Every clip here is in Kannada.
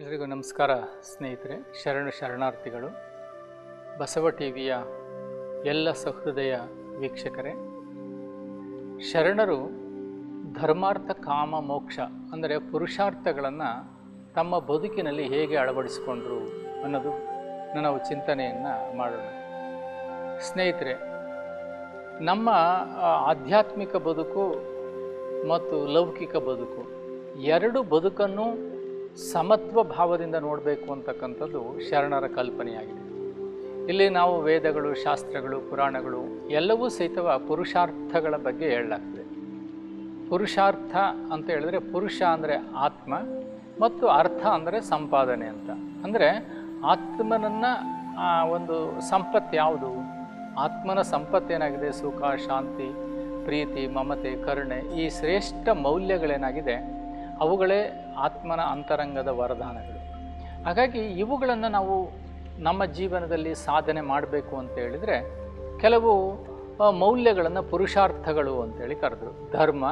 ಎಲ್ರಿಗೂ ನಮಸ್ಕಾರ ಸ್ನೇಹಿತರೆ, ಶರಣ ಶರಣಾರ್ಥಿಗಳು. ಬಸವ ಟಿವಿಯ ಎಲ್ಲ ಸಹೃದಯ ವೀಕ್ಷಕರೇ, ಶರಣರು ಧರ್ಮಾರ್ಥ ಕಾಮ ಮೋಕ್ಷ ಅಂದರೆ ಪುರುಷಾರ್ಥಗಳನ್ನು ತಮ್ಮ ಬದುಕಿನಲ್ಲಿ ಹೇಗೆ ಅಳವಡಿಸಿಕೊಂಡ್ರು ಅನ್ನೋದು ನಾವು ಚಿಂತನೆಯನ್ನು ಮಾಡೋಣ. ಸ್ನೇಹಿತರೆ, ನಮ್ಮ ಆಧ್ಯಾತ್ಮಿಕ ಬದುಕು ಮತ್ತು ಲೌಕಿಕ ಬದುಕು ಎರಡು ಬದುಕನ್ನು ಸಮತ್ವ ಭಾವದಿಂದ ನೋಡಬೇಕು ಅಂತಕ್ಕಂಥದ್ದು ಶರಣರ ಕಲ್ಪನೆಯಾಗಿದೆ. ಇಲ್ಲಿ ನಾವು ವೇದಗಳು, ಶಾಸ್ತ್ರಗಳು, ಪುರಾಣಗಳು ಎಲ್ಲವೂ ಸಹಿತವ ಪುರುಷಾರ್ಥಗಳ ಬಗ್ಗೆ ಹೇಳಲಾಗ್ತದೆ. ಪುರುಷಾರ್ಥ ಅಂತ ಹೇಳಿದ್ರೆ ಪುರುಷ ಅಂದರೆ ಆತ್ಮ ಮತ್ತು ಅರ್ಥ ಅಂದರೆ ಸಂಪಾದನೆ ಅಂತ. ಅಂದರೆ ಆತ್ಮನನ್ನು ಒಂದು ಸಂಪತ್ತು ಯಾವುದು? ಆತ್ಮನ ಸಂಪತ್ತೇನಾಗಿದೆ ಸುಖ, ಶಾಂತಿ, ಪ್ರೀತಿ, ಮಮತೆ, ಕರುಣೆ ಈ ಶ್ರೇಷ್ಠ ಮೌಲ್ಯಗಳೇನಾಗಿದೆ? ಅವುಗಳೇ ಆತ್ಮನ ಅಂತರಂಗದ ವರದಾನಗಳು. ಹಾಗಾಗಿ ಇವುಗಳನ್ನು ನಾವು ನಮ್ಮ ಜೀವನದಲ್ಲಿ ಸಾಧನೆ ಮಾಡಬೇಕು ಅಂತ ಹೇಳಿದರೆ, ಕೆಲವು ಮೌಲ್ಯಗಳನ್ನು ಪುರುಷಾರ್ಥಗಳು ಅಂತೇಳಿ ಕರೆದ್ರು. ಧರ್ಮ,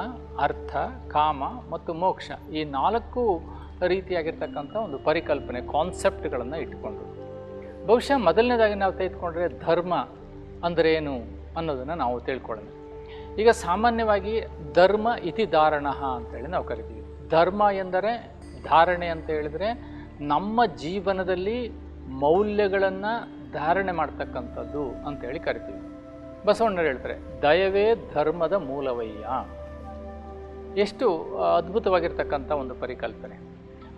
ಅರ್ಥ, ಕಾಮ ಮತ್ತು ಮೋಕ್ಷ ಈ ನಾಲ್ಕು ರೀತಿಯಾಗಿರ್ತಕ್ಕಂಥ ಒಂದು ಪರಿಕಲ್ಪನೆ, ಕಾನ್ಸೆಪ್ಟ್ಗಳನ್ನು ಇಟ್ಕೊಂಡ್ರು ಬಹುಶಃ ಮೊದಲನೇದಾಗಿ ನಾವು ತೆಗೆದುಕೊಂಡ್ರೆ ಧರ್ಮ ಅಂದರೆ ಏನು ಅನ್ನೋದನ್ನು ನಾವು ತಿಳ್ಕೊಳ್ಳೋಣ. ಈಗ ಸಾಮಾನ್ಯವಾಗಿ ಧರ್ಮ ಇತಿ ಧಾರಣ ಅಂತೇಳಿ ನಾವು ಕರಿತೀವಿ. ಧರ್ಮ ಎಂದರೆ ಧಾರಣೆ ಅಂತ ಹೇಳಿದರೆ ನಮ್ಮ ಜೀವನದಲ್ಲಿ ಮೌಲ್ಯಗಳನ್ನು ಧಾರಣೆ ಮಾಡ್ತಕ್ಕಂಥದ್ದು ಅಂತೇಳಿ ಕರಿತೀವಿ. ಬಸವಣ್ಣರು ಹೇಳ್ತಾರೆ, ದಯವೇ ಧರ್ಮದ ಮೂಲವಯ್ಯ. ಎಷ್ಟು ಅದ್ಭುತವಾಗಿರ್ತಕ್ಕಂಥ ಒಂದು ಪರಿಕಲ್ಪನೆ.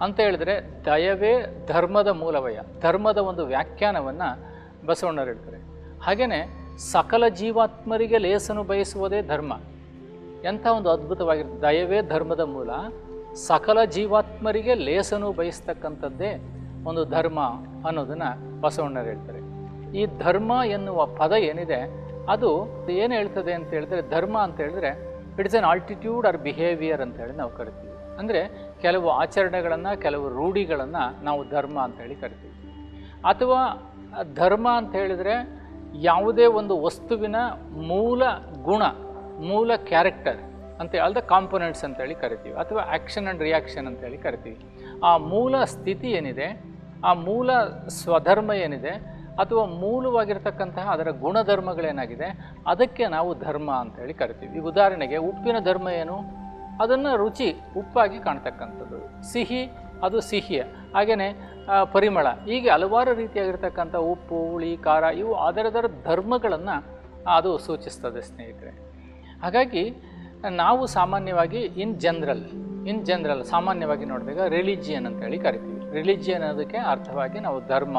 ಅಂತ ಹೇಳಿದ್ರೆ, ದಯವೇ ಧರ್ಮದ ಮೂಲವಯ್ಯ. ಧರ್ಮದ ಒಂದು ವ್ಯಾಖ್ಯಾನವನ್ನು ಬಸವಣ್ಣರು ಹೇಳ್ತಾರೆ. ಹಾಗೆಯೇ ಸಕಲ ಜೀವಾತ್ಮರಿಗೆ ಲೇಸನು ಬಯಸುವುದೇ ಧರ್ಮ. ಎಂಥ ಒಂದು ಅದ್ಭುತವಾಗಿರ್ತದೆ, ದಯವೇ ಧರ್ಮದ ಮೂಲ. ಸಕಲ ಜೀವಾತ್ಮರಿಗೆ ಲೇಸನು ಬಯಸ್ತಕ್ಕಂಥದ್ದೇ ಒಂದು ಧರ್ಮ ಅನ್ನೋದನ್ನು ಬಸವಣ್ಣರು ಹೇಳ್ತಾರೆ. ಈ ಧರ್ಮ ಎನ್ನುವ ಪದ ಏನಿದೆ, ಅದು ಏನು ಹೇಳ್ತದೆ ಅಂತ ಹೇಳಿದ್ರೆ, ಧರ್ಮ ಅಂತ ಹೇಳಿದ್ರೆ it's an altitude or behaviour ಅಂತ ಹೇಳಿ ನಾವು ಕರಿತೀವಿ. ಅಂದರೆ ಕೆಲವು ಆಚರಣೆಗಳನ್ನು, ಕೆಲವು ರೂಢಿಗಳನ್ನು ನಾವು ಧರ್ಮ ಅಂತ ಹೇಳಿ ಕರಿತೀವಿ. ಅಥವಾ ಧರ್ಮ ಅಂತ ಹೇಳಿದರೆ ಯಾವುದೇ ಒಂದು ವಸ್ತುವಿನ ಮೂಲ ಗುಣ, ಮೂಲ ಕ್ಯಾರೆಕ್ಟರ್ ಅಂತ ಅಲ್ಲದೆ ಕಾಂಪೊನೆಂಟ್ಸ್ ಅಂತೇಳಿ ಕರಿತೀವಿ, ಅಥವಾ ಆ್ಯಕ್ಷನ್ ಆ್ಯಂಡ್ ರಿಯಾಕ್ಷನ್ ಅಂತೇಳಿ ಕರಿತೀವಿ. ಆ ಮೂಲ ಸ್ಥಿತಿ ಏನಿದೆ, ಆ ಮೂಲ ಸ್ವಧರ್ಮ ಏನಿದೆ, ಅಥವಾ ಮೂಲವಾಗಿರ್ತಕ್ಕಂತಹ ಅದರ ಗುಣಧರ್ಮಗಳೇನಾಗಿದೆ, ಅದಕ್ಕೆ ನಾವು ಧರ್ಮ ಅಂತೇಳಿ ಕರಿತೀವಿ. ಈಗ ಉದಾಹರಣೆಗೆ, ಉಪ್ಪಿನ ಧರ್ಮ ಏನು? ಅದನ್ನು ರುಚಿ, ಉಪ್ಪಾಗಿ ಕಾಣ್ತಕ್ಕಂಥದ್ದು. ಸಿಹಿ, ಅದು ಸಿಹಿಯ. ಹಾಗೆಯೇ ಪರಿಮಳ. ಹೀಗೆ ಹಲವಾರು ರೀತಿಯಾಗಿರ್ತಕ್ಕಂಥ ಉಪ್ಪು, ಹುಳಿ, ಖಾರ, ಇವು ಅದರದರ ಧರ್ಮಗಳನ್ನು ಅದು ಸೂಚಿಸ್ತದೆ ಸ್ನೇಹಿತರೆ. ಹಾಗಾಗಿ ನಾವು ಸಾಮಾನ್ಯವಾಗಿ ಇನ್ ಜನರಲ್ ಇನ್ ಜನರಲ್ ಸಾಮಾನ್ಯವಾಗಿ ನೋಡಿದಾಗ ರಿಲಿಜಿಯನ್ ಅಂತೇಳಿ ಕರಿತೀವಿ. ರಿಲಿಜಿಯನ್ ಅನ್ನೋದಕ್ಕೆ ಅರ್ಥವಾಗಿ ನಾವು ಧರ್ಮ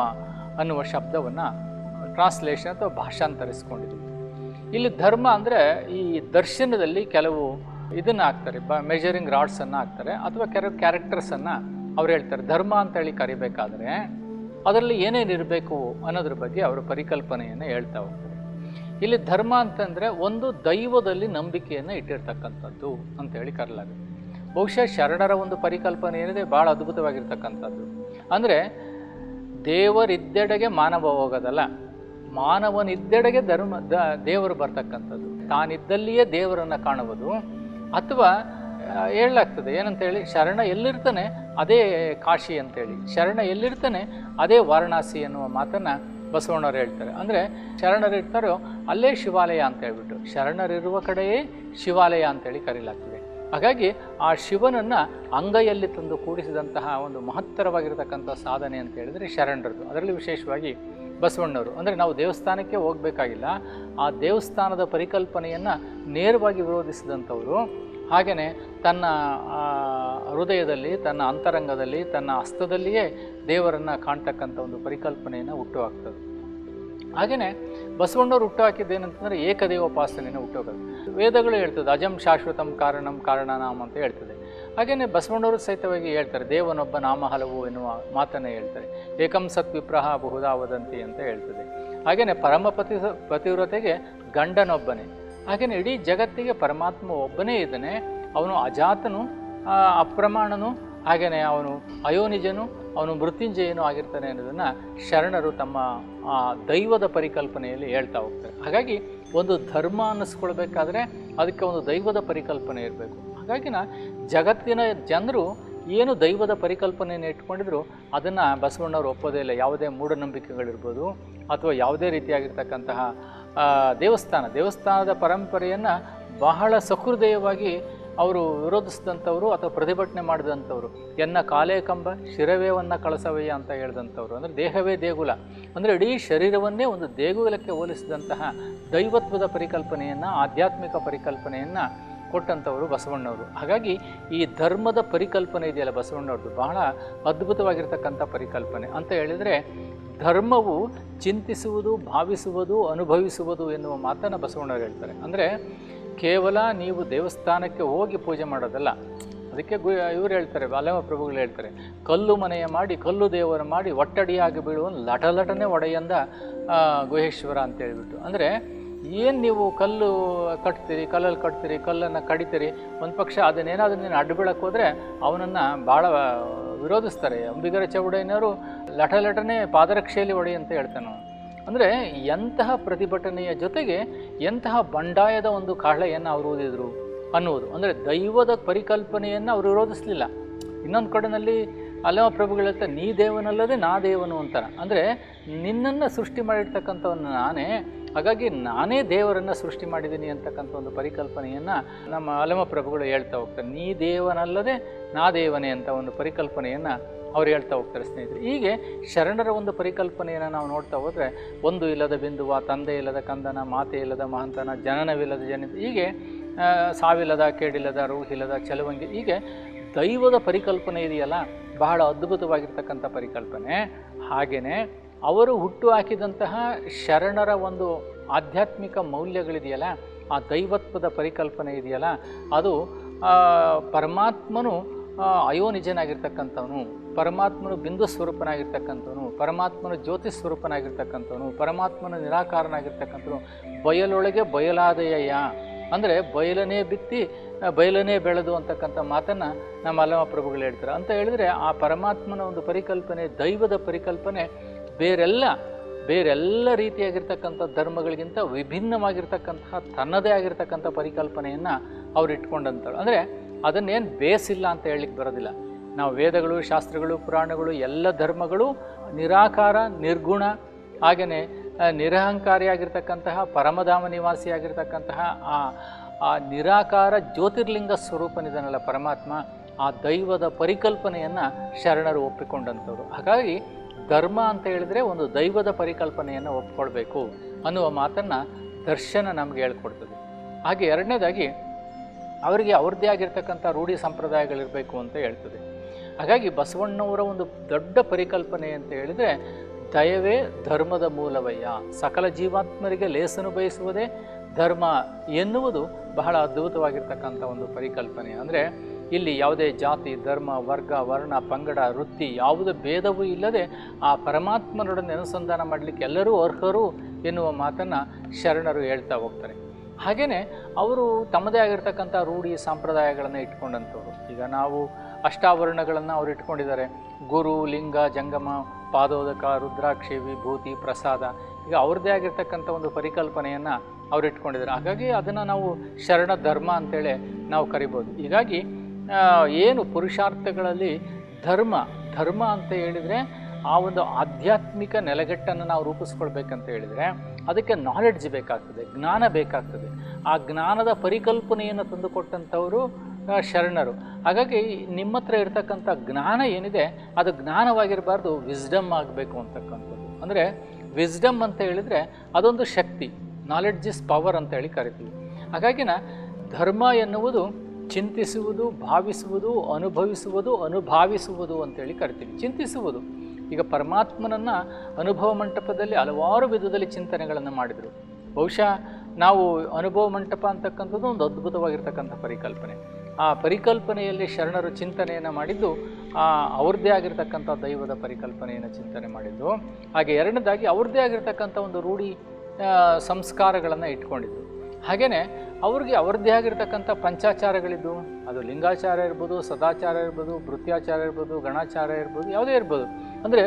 ಅನ್ನುವ ಶಬ್ದವನ್ನು ಟ್ರಾನ್ಸ್ಲೇಷನ್ ಅಥವಾ ಭಾಷಾಂತರಿಸ್ಕೊಂಡಿದ್ದೀವಿ. ಇಲ್ಲಿ ಧರ್ಮ ಅಂದರೆ ಈ ದರ್ಶನದಲ್ಲಿ ಕೆಲವು ಇದನ್ನು ಹಾಕ್ತಾರೆ, ಬ ಮೆಜರಿಂಗ್ ರಾಡ್ಸನ್ನು ಹಾಕ್ತಾರೆ ಅಥವಾ ಕೆಲವು ಕ್ಯಾರೆಕ್ಟರ್ಸನ್ನು ಅವ್ರು ಹೇಳ್ತಾರೆ. ಧರ್ಮ ಅಂತೇಳಿ ಕರಿಬೇಕಾದ್ರೆ ಅದರಲ್ಲಿ ಏನೇನಿರಬೇಕು ಅನ್ನೋದ್ರ ಬಗ್ಗೆ ಅವರು ಪರಿಕಲ್ಪನೆಯನ್ನು ಹೇಳ್ತಾ ಇಲ್ಲಿ ಧರ್ಮ ಅಂತಂದರೆ ಒಂದು ದೈವದಲ್ಲಿ ನಂಬಿಕೆಯನ್ನು ಇಟ್ಟಿರ್ತಕ್ಕಂಥದ್ದು ಅಂತೇಳಿ ಕರಲಾಗುತ್ತೆ ಬಹುಶಃ ಶರಣರ ಒಂದು ಪರಿಕಲ್ಪನೆ ಏನಿದೆ ಭಾಳ ಅದ್ಭುತವಾಗಿರ್ತಕ್ಕಂಥದ್ದು. ಅಂದರೆ ದೇವರಿದ್ದೆಡೆಗೆ ಮಾನವ ಹೋಗೋದಲ್ಲ, ಮಾನವನಿದ್ದೆಡೆಗೆ ಧರ್ಮ ದೇವರು ಬರ್ತಕ್ಕಂಥದ್ದು. ತಾನಿದ್ದಲ್ಲಿಯೇ ದೇವರನ್ನು ಕಾಣುವುದು, ಅಥವಾ ಹೇಳಲಾಗ್ತದೆ ಏನಂತೇಳಿ ಶರಣ ಎಲ್ಲಿರ್ತಾನೆ, ಅದೇ ಕಾಶಿ ಅಂತೇಳಿ ಶರಣ ಎಲ್ಲಿರ್ತಾನೆ, ಅದೇ ವಾರಣಾಸಿ ಎನ್ನುವ ಮಾತನ್ನು ಬಸವಣ್ಣವ್ರು ಹೇಳ್ತಾರೆ. ಅಂದರೆ ಶರಣರು ಇರ್ತಾರೋ ಅಲ್ಲೇ ಶಿವಾಲಯ ಅಂತ ಹೇಳ್ಬಿಟ್ಟು. ಶರಣರಿರುವ ಕಡೆಯೇ ಶಿವಾಲಯ ಅಂತೇಳಿ ಕರೀಲಾಗ್ತದೆ. ಹಾಗಾಗಿ ಆ ಶಿವನನ್ನು ಅಂಗೈಯಲ್ಲಿ ತಂದು ಕೂಡಿಸಿದಂತಹ ಒಂದು ಮಹತ್ತರವಾಗಿರತಕ್ಕಂಥ ಸಾಧನೆ ಅಂತ ಹೇಳಿದರೆ ಶರಣರದು. ಅದರಲ್ಲಿ ವಿಶೇಷವಾಗಿ ಬಸವಣ್ಣವರು. ಅಂದರೆ ನಾವು ದೇವಸ್ಥಾನಕ್ಕೆ ಹೋಗಬೇಕಾಗಿಲ್ಲ. ಆ ದೇವಸ್ಥಾನದ ಪರಿಕಲ್ಪನೆಯನ್ನು ನೇರವಾಗಿ ವಿರೋಧಿಸಿದಂಥವರು ಹಾಗೆಯೇ ತನ್ನ ಹೃದಯದಲ್ಲಿ, ತನ್ನ ಅಂತರಂಗದಲ್ಲಿ, ತನ್ನ ಹಸ್ತದಲ್ಲಿಯೇ ದೇವರನ್ನು ಕಾಣ್ತಕ್ಕಂಥ ಒಂದು ಪರಿಕಲ್ಪನೆಯನ್ನು ಹುಟ್ಟುಹಾಕ್ತದೆ. ಹಾಗೆಯೇ ಬಸವಣ್ಣವ್ರು ಹುಟ್ಟುಹಾಕಿದ್ದೇನಂತಂದರೆ ಏಕದೇವೋಪಾಸನೆಯನ್ನು ಹುಟ್ಟುಹಾಕೋದು. ವೇದಗಳು ಹೇಳ್ತದೆ, ಅಜಂ ಶಾಶ್ವತಂ ಕಾರಣಂ ಕಾರಣನಾಮ ಅಂತ ಹೇಳ್ತದೆ. ಹಾಗೆಯೇ ಬಸವಣ್ಣವರು ಸಹಿತವಾಗಿ ಹೇಳ್ತಾರೆ, ದೇವನೊಬ್ಬ ನಾಮ ಹಲವು ಎನ್ನುವ ಮಾತನ್ನು ಹೇಳ್ತಾರೆ. ಏಕಂ ಸತ್ ವಿಪ್ರಹ ಬಹುಧಾ ವದಂತಿ ಅಂತ ಹೇಳ್ತದೆ. ಹಾಗೆಯೇ ಪರಮಪತಿ, ಪತಿವ್ರತೆಗೆ ಗಂಡನೊಬ್ಬನೇ. ಹಾಗೆಯೇ ಇಡೀ ಜಗತ್ತಿಗೆ ಪರಮಾತ್ಮ ಒಬ್ಬನೇ ಇದ್ದಾನೆ. ಅವನು ಅಜಾತನು ಅಪ್ರಮಾಣನು ಹಾಗೆಯೇ ಅವನು ಅಯೋನಿಜನು, ಅವನು ಮೃತ್ಯುಂಜಯನು ಆಗಿರ್ತಾನೆ ಅನ್ನೋದನ್ನು ಶರಣರು ತಮ್ಮ ದೈವದ ಪರಿಕಲ್ಪನೆಯಲ್ಲಿ ಹೇಳ್ತಾ ಹೋಗ್ತಾರೆ. ಹಾಗಾಗಿ ಒಂದು ಧರ್ಮ ಅನ್ನಿಸ್ಕೊಳ್ಬೇಕಾದ್ರೆ ಅದಕ್ಕೆ ಒಂದು ದೈವದ ಪರಿಕಲ್ಪನೆ ಇರಬೇಕು. ಹಾಗಾಗಿನ ಜಗತ್ತಿನ ಜನರು ಏನು ದೈವದ ಪರಿಕಲ್ಪನೆಯನ್ನು ಇಟ್ಕೊಂಡಿದ್ರು ಅದನ್ನು ಬಸವಣ್ಣವ್ರು ಒಪ್ಪೋದೇ ಇಲ್ಲ. ಯಾವುದೇ ಮೂಢನಂಬಿಕೆಗಳಿರ್ಬೋದು ಅಥವಾ ಯಾವುದೇ ರೀತಿಯಾಗಿರ್ತಕ್ಕಂತಹ ದೇವಸ್ಥಾನ, ದೇವಸ್ಥಾನದ ಪರಂಪರೆಯನ್ನು ಬಹಳ ಸಹೃದಯವಾಗಿ ಅವರು ವಿರೋಧಿಸಿದಂಥವ್ರು ಅಥವಾ ಪ್ರತಿಭಟನೆ ಮಾಡಿದಂಥವ್ರು. ಎನ್ನ ಕಾಲೇ ಕಂಬ ಶಿರವೇವನ್ನು ಕಳಸವಯ್ಯ ಅಂತ ಹೇಳಿದಂಥವ್ರು. ಅಂದರೆ ದೇಹವೇ ದೇಗುಲ. ಅಂದರೆ ಇಡೀ ಶರೀರವನ್ನೇ ಒಂದು ದೇಗುಲಕ್ಕೆ ಹೋಲಿಸಿದಂತಹ ದೈವತ್ವದ ಪರಿಕಲ್ಪನೆಯನ್ನು, ಆಧ್ಯಾತ್ಮಿಕ ಪರಿಕಲ್ಪನೆಯನ್ನು ಕೊಟ್ಟಂಥವರು ಬಸವಣ್ಣವರು. ಹಾಗಾಗಿ ಈ ಧರ್ಮದ ಪರಿಕಲ್ಪನೆ ಇದೆಯಲ್ಲ ಬಸವಣ್ಣವ್ರದ್ದು ಬಹಳ ಅದ್ಭುತವಾಗಿರ್ತಕ್ಕಂಥ ಪರಿಕಲ್ಪನೆ. ಅಂತ ಹೇಳಿದರೆ ಧರ್ಮವು ಚಿಂತಿಸುವುದು, ಭಾವಿಸುವುದು, ಅನುಭವಿಸುವುದು ಎನ್ನುವ ಮಾತನ್ನು ಬಸವಣ್ಣರು ಹೇಳ್ತಾರೆ. ಅಂದರೆ ಕೇವಲ ನೀವು ದೇವಸ್ಥಾನಕ್ಕೆ ಹೋಗಿ ಪೂಜೆ ಮಾಡೋದಲ್ಲ. ಅದಕ್ಕೆ ಗು, ಇವ್ರು ಹೇಳ್ತಾರೆ ಬಾಲವ ಪ್ರಭುಗಳು ಹೇಳ್ತಾರೆ, ಕಲ್ಲು ಮನೆಯ ಮಾಡಿ, ಕಲ್ಲು ದೇವರ ಮಾಡಿ ಒಟ್ಟಡಿಯಾಗಿ ಬೀಳುವ ಲಟಲಟನೆ ಒಡೆಯಂದ ಗುಹೇಶ್ವರ ಅಂತ ಹೇಳಿಬಿಟ್ಟು. ಅಂದರೆ ಏನು ನೀವು ಕಲ್ಲು ಕಟ್ತೀರಿ, ಕಲ್ಲಲ್ಲಿ ಕಟ್ತೀರಿ, ಕಲ್ಲನ್ನು ಕಡಿತೀರಿ, ಒಂದು ಪಕ್ಷ ಅದನ್ನೇನಾದರೂ ನೀನು ಅಡ್ಡ ಬೀಳಕ್ಕೆ ಹೋದರೆ ಅವನನ್ನು ಭಾಳ ವಿರೋಧಿಸ್ತಾರೆ. ಅಂಬಿಗರ ಚೌಡಯ್ಯನವರು ಲಟಲಟನೆ ಪಾದರಕ್ಷೆಯಲ್ಲಿ ಒಡೆ ಅಂತ ಹೇಳ್ತಾನೆ ಅಂದರೆ ಎಂತಹ ಪ್ರತಿಭಟನೆಯ ಜೊತೆಗೆ ಎಂತಹ ಬಂಡಾಯದ ಒಂದು ಕಾಳೆಯನ್ನು ಅವರು ಓದಿದರು ಅನ್ನುವುದು. ಅಂದರೆ ದೈವದ ಪರಿಕಲ್ಪನೆಯನ್ನು ಅವರು ವಿರೋಧಿಸಲಿಲ್ಲ. ಇನ್ನೊಂದು ಕಡೆನಲ್ಲಿ ಅಲ್ಲವ ಪ್ರಭುಗಳು ಹೇಳ್ತಾರೆ, ನೀ ದೇವನಲ್ಲದೆ ನಾ ದೇವನು ಅಂತಾನೆ ಅಂದರೆ ನಿನ್ನನ್ನು ಸೃಷ್ಟಿ ಮಾಡಿರ್ತಕ್ಕಂಥವನ್ನ ನಾನೇ ಹಾಗಾಗಿ ನಾನೇ ದೇವರನ್ನು ಸೃಷ್ಟಿ ಮಾಡಿದ್ದೀನಿ ಅಂತಕ್ಕಂಥ ಒಂದು ಪರಿಕಲ್ಪನೆಯನ್ನು ನಮ್ಮ ಅಲಮ ಪ್ರಭುಗಳು ಹೇಳ್ತಾ ಹೋಗ್ತಾರೆ. ನೀ ದೇವನಲ್ಲದೆ ನಾ ದೇವನೇ ಅಂತ ಒಂದು ಪರಿಕಲ್ಪನೆಯನ್ನು ಅವ್ರು ಹೇಳ್ತಾ ಹೋಗ್ತಾರೆ ಸ್ನೇಹಿತರೆ. ಹೀಗೆ ಶರಣರ ಒಂದು ಪರಿಕಲ್ಪನೆಯನ್ನು ನಾವು ನೋಡ್ತಾ ಹೋದರೆ ಒಂದು ಇಲ್ಲದ ಬಿಂದುವ, ತಂದೆ ಇಲ್ಲದ ಕಂದನ, ಮಾತೆ ಇಲ್ಲದ ಮಹಂತನ, ಜನನವಿಲ್ಲದ ಜನಿತ, ಹೀಗೆ ಸಾವಿಲ್ಲದ, ಕೇಡಿಲ್ಲದ, ರೂಹಿಲ್ಲದ, ಚಲವಂಗಿ, ಹೀಗೆ ದೈವದ ಪರಿಕಲ್ಪನೆ ಇದೆಯಲ್ಲ, ಬಹಳ ಅದ್ಭುತವಾಗಿರ್ತಕ್ಕಂಥ ಪರಿಕಲ್ಪನೆ. ಹಾಗೆಯೇ ಅವರು ಹುಟ್ಟು ಹಾಕಿದಂತಹ ಶರಣರ ಒಂದು ಆಧ್ಯಾತ್ಮಿಕ ಮೌಲ್ಯಗಳಿದೆಯಲ್ಲ, ಆ ದೈವತ್ವದ ಪರಿಕಲ್ಪನೆ ಇದೆಯಲ್ಲ, ಅದು ಪರಮಾತ್ಮನು ಅಯೋನಿಜನಾಗಿರ್ತಕ್ಕಂಥವನು, ಪರಮಾತ್ಮನು ಬಿಂದು ಸ್ವರೂಪನಾಗಿರ್ತಕ್ಕಂಥವನು, ಪರಮಾತ್ಮನು ಜ್ಯೋತಿ ಸ್ವರೂಪನಾಗಿರ್ತಕ್ಕಂಥವನು, ಪರಮಾತ್ಮನ ನಿರಾಕಾರನಾಗಿರ್ತಕ್ಕಂಥವನು, ಬಯಲೊಳಗೆ ಬಯಲಾದೆಯ ಅಂದರೆ ಬಯಲನೇ ಬಿತ್ತಿ ಬಯಲನೇ ಬೆಳೆದು ಅಂತಕ್ಕಂಥ ಮಾತನ್ನು ನಮ್ಮ ಅಲ್ಲಮ ಪ್ರಭುಗಳು ಹೇಳ್ತಾರೆ. ಅಂತ ಹೇಳಿದರೆ ಆ ಪರಮಾತ್ಮನ ಒಂದು ಪರಿಕಲ್ಪನೆ, ದೈವದ ಪರಿಕಲ್ಪನೆ ಬೇರೆಲ್ಲ ಬೇರೆಲ್ಲ ರೀತಿಯಾಗಿರ್ತಕ್ಕಂಥ ಧರ್ಮಗಳಿಗಿಂತ ವಿಭಿನ್ನವಾಗಿರ್ತಕ್ಕಂತಹ, ತನ್ನದೇ ಆಗಿರ್ತಕ್ಕಂಥ ಪರಿಕಲ್ಪನೆಯನ್ನು ಅವ್ರು ಇಟ್ಕೊಂಡಂಥವ್ರು ಅಂದರೆ ಅದನ್ನೇನು ಬೇಸಿಲ್ಲ ಅಂತ ಹೇಳಲಿಕ್ಕೆ ಬರೋದಿಲ್ಲ. ನಾವು ವೇದಗಳು, ಶಾಸ್ತ್ರಗಳು, ಪುರಾಣಗಳು, ಎಲ್ಲ ಧರ್ಮಗಳು ನಿರಾಕಾರ, ನಿರ್ಗುಣ ಹಾಗೆಯೇ ನಿರಹಂಕಾರಿಯಾಗಿರ್ತಕ್ಕಂತಹ, ಪರಮಧಾಮ ನಿವಾಸಿಯಾಗಿರ್ತಕ್ಕಂತಹ, ಆ ಆ ನಿರಾಕಾರ ಜ್ಯೋತಿರ್ಲಿಂಗ ಸ್ವರೂಪನಿದನಲ್ಲ ಪರಮಾತ್ಮ, ಆ ದೈವದ ಪರಿಕಲ್ಪನೆಯನ್ನು ಶರಣರು ಒಪ್ಪಿಕೊಂಡಂಥವ್ರು ಹಾಗಾಗಿ ಧರ್ಮ ಅಂತ ಹೇಳಿದ್ರೆ ಒಂದು ದೈವದ ಪರಿಕಲ್ಪನೆಯನ್ನು ಒಪ್ಕೊಳ್ಬೇಕು ಅನ್ನುವ ಮಾತನ್ನು ದರ್ಶನ ನಮಗೆ ಹೇಳ್ಕೊಡ್ತದೆ. ಹಾಗೆ ಎರಡನೇದಾಗಿ ಅವರಿಗೆ ಅವ್ರದ್ದೇ ಆಗಿರ್ತಕ್ಕಂಥ ರೂಢಿ ಸಂಪ್ರದಾಯಗಳಿರಬೇಕು ಅಂತ ಹೇಳ್ತದೆ. ಹಾಗಾಗಿ ಬಸವಣ್ಣವರ ಒಂದು ದೊಡ್ಡ ಪರಿಕಲ್ಪನೆ ಅಂತ ಹೇಳಿದರೆ ದಯವೇ ಧರ್ಮದ ಮೂಲವಯ್ಯ. ಸಕಲ ಜೀವಾತ್ಮರಿಗೆ ಲೇಸನು ಬಯಸುವುದೇ ಧರ್ಮ ಎನ್ನುವುದು ಬಹಳ ಅದ್ಭುತವಾಗಿರ್ತಕ್ಕಂಥ ಒಂದು ಪರಿಕಲ್ಪನೆ. ಅಂದರೆ ಇಲ್ಲಿ ಯಾವುದೇ ಜಾತಿ, ಧರ್ಮ, ವರ್ಗ, ವರ್ಣ, ಪಂಗಡ, ವೃತ್ತಿ ಯಾವುದೇ ಭೇದವೂ ಇಲ್ಲದೆ ಆ ಪರಮಾತ್ಮನೊಡನೆ ಅನುಸಂಧಾನ ಮಾಡಲಿಕ್ಕೆ ಎಲ್ಲರೂ ಅರ್ಹರು ಎನ್ನುವ ಮಾತನ್ನು ಶರಣರು ಹೇಳ್ತಾ ಹೋಗ್ತಾರೆ. ಹಾಗೆಯೇ ಅವರು ತಮ್ಮದೇ ಆಗಿರ್ತಕ್ಕಂಥ ರೂಢಿ ಸಂಪ್ರದಾಯಗಳನ್ನು ಇಟ್ಕೊಂಡಂಥವ್ರು. ಈಗ ನಾವು ಅಷ್ಟಾವರಣಗಳನ್ನು ಅವರು ಇಟ್ಕೊಂಡಿದ್ದಾರೆ. ಗುರು, ಲಿಂಗ, ಜಂಗಮ, ಪಾದೋದಕ, ರುದ್ರಾಕ್ಷಿ, ವಿಭೂತಿ, ಪ್ರಸಾದ ಈಗ ಅವ್ರದ್ದೇ ಆಗಿರ್ತಕ್ಕಂಥ ಒಂದು ಪರಿಕಲ್ಪನೆಯನ್ನು ಅವರು ಇಟ್ಕೊಂಡಿದ್ದಾರೆ. ಹಾಗಾಗಿ ಅದನ್ನು ನಾವು ಶರಣ ಧರ್ಮ ಅಂತೇಳಿ ನಾವು ಕರಿಬೋದು. ಹೀಗಾಗಿ ಏನು ಪುರುಷಾರ್ಥಗಳಲ್ಲಿ ಧರ್ಮ ಧರ್ಮ ಅಂತ ಹೇಳಿದರೆ ಆ ಒಂದು ಆಧ್ಯಾತ್ಮಿಕ ನೆಲೆಗಟ್ಟನ್ನು ನಾವು ರೂಪಿಸ್ಕೊಳ್ಬೇಕಂತ ಹೇಳಿದರೆ ಅದಕ್ಕೆ ನಾಲೆಡ್ಜ್ ಬೇಕಾಗ್ತದೆ, ಜ್ಞಾನ ಬೇಕಾಗ್ತದೆ. ಆ ಜ್ಞಾನದ ಪರಿಕಲ್ಪನೆಯನ್ನು ತಂದುಕೊಟ್ಟಂಥವರು ಶರಣರು. ಹಾಗಾಗಿ ನಿಮ್ಮ ಹತ್ರ ಇರತಕ್ಕಂಥ ಜ್ಞಾನ ಏನಿದೆ, ಅದು ಜ್ಞಾನವಾಗಿರಬಾರ್ದು ವಿಸ್ಡಮ್ ಆಗಬೇಕು ಅಂತಕ್ಕಂಥದ್ದು. ಅಂದರೆ ವಿಸ್ಡಮ್ ಅಂತ ಹೇಳಿದರೆ ಅದೊಂದು ಶಕ್ತಿ ನಾಲೆಡ್ಜ್ ಇಸ್ ಪವರ್ ಅಂತ ಹೇಳಿ ಕರಿತೀವಿ. ಹಾಗಾಗಿನ ಧರ್ಮ ಎನ್ನುವುದು ಚಿಂತಿಸುವುದು, ಭಾವಿಸುವುದು, ಅನುಭವಿಸುವುದು, ಅನುಭಾವಿಸುವುದು ಅಂತೇಳಿ ಕರಿತೀವಿ. ಚಿಂತಿಸುವುದು. ಈಗ ಪರಮಾತ್ಮನನ್ನು ಅನುಭವ ಮಂಟಪದಲ್ಲಿ ಹಲವಾರು ವಿಧದಲ್ಲಿ ಚಿಂತನೆಗಳನ್ನು ಮಾಡಿದರು. ಬಹುಶಃ ನಾವು ಅನುಭವ ಮಂಟಪ ಅಂತಕ್ಕಂಥದ್ದು ಒಂದು ಅದ್ಭುತವಾಗಿರ್ತಕ್ಕಂಥ ಪರಿಕಲ್ಪನೆ. ಆ ಪರಿಕಲ್ಪನೆಯಲ್ಲಿ ಶರಣರು ಚಿಂತನೆಯನ್ನು ಮಾಡಿದ್ದು, ಆ ಅವ್ರದ್ದೇ ಆಗಿರ್ತಕ್ಕಂಥ ದೈವದ ಪರಿಕಲ್ಪನೆಯನ್ನು ಚಿಂತನೆ ಮಾಡಿದ್ದು. ಹಾಗೆ ಎರಡನೇದಾಗಿ ಅವ್ರದ್ದೇ ಆಗಿರ್ತಕ್ಕಂಥ ಒಂದು ರೂಢಿ ಸಂಸ್ಕಾರಗಳನ್ನು ಇಟ್ಕೊಂಡಿದ್ದು. ಹಾಗೆಯೇ ಅವ್ರಿಗೆ ಅವ್ರದ್ದೇ ಆಗಿರ್ತಕ್ಕಂಥ ಪಂಚಾಚಾರಗಳಿದ್ದು, ಅದು ಲಿಂಗಾಚಾರ ಇರ್ಬೋದು, ಸದಾಚಾರ ಇರ್ಬೋದು, ಭೃತ್ಯಾಚಾರ ಇರ್ಬೋದು, ಗಣಾಚಾರ ಇರ್ಬೋದು, ಯಾವುದೇ ಇರ್ಬೋದು. ಅಂದರೆ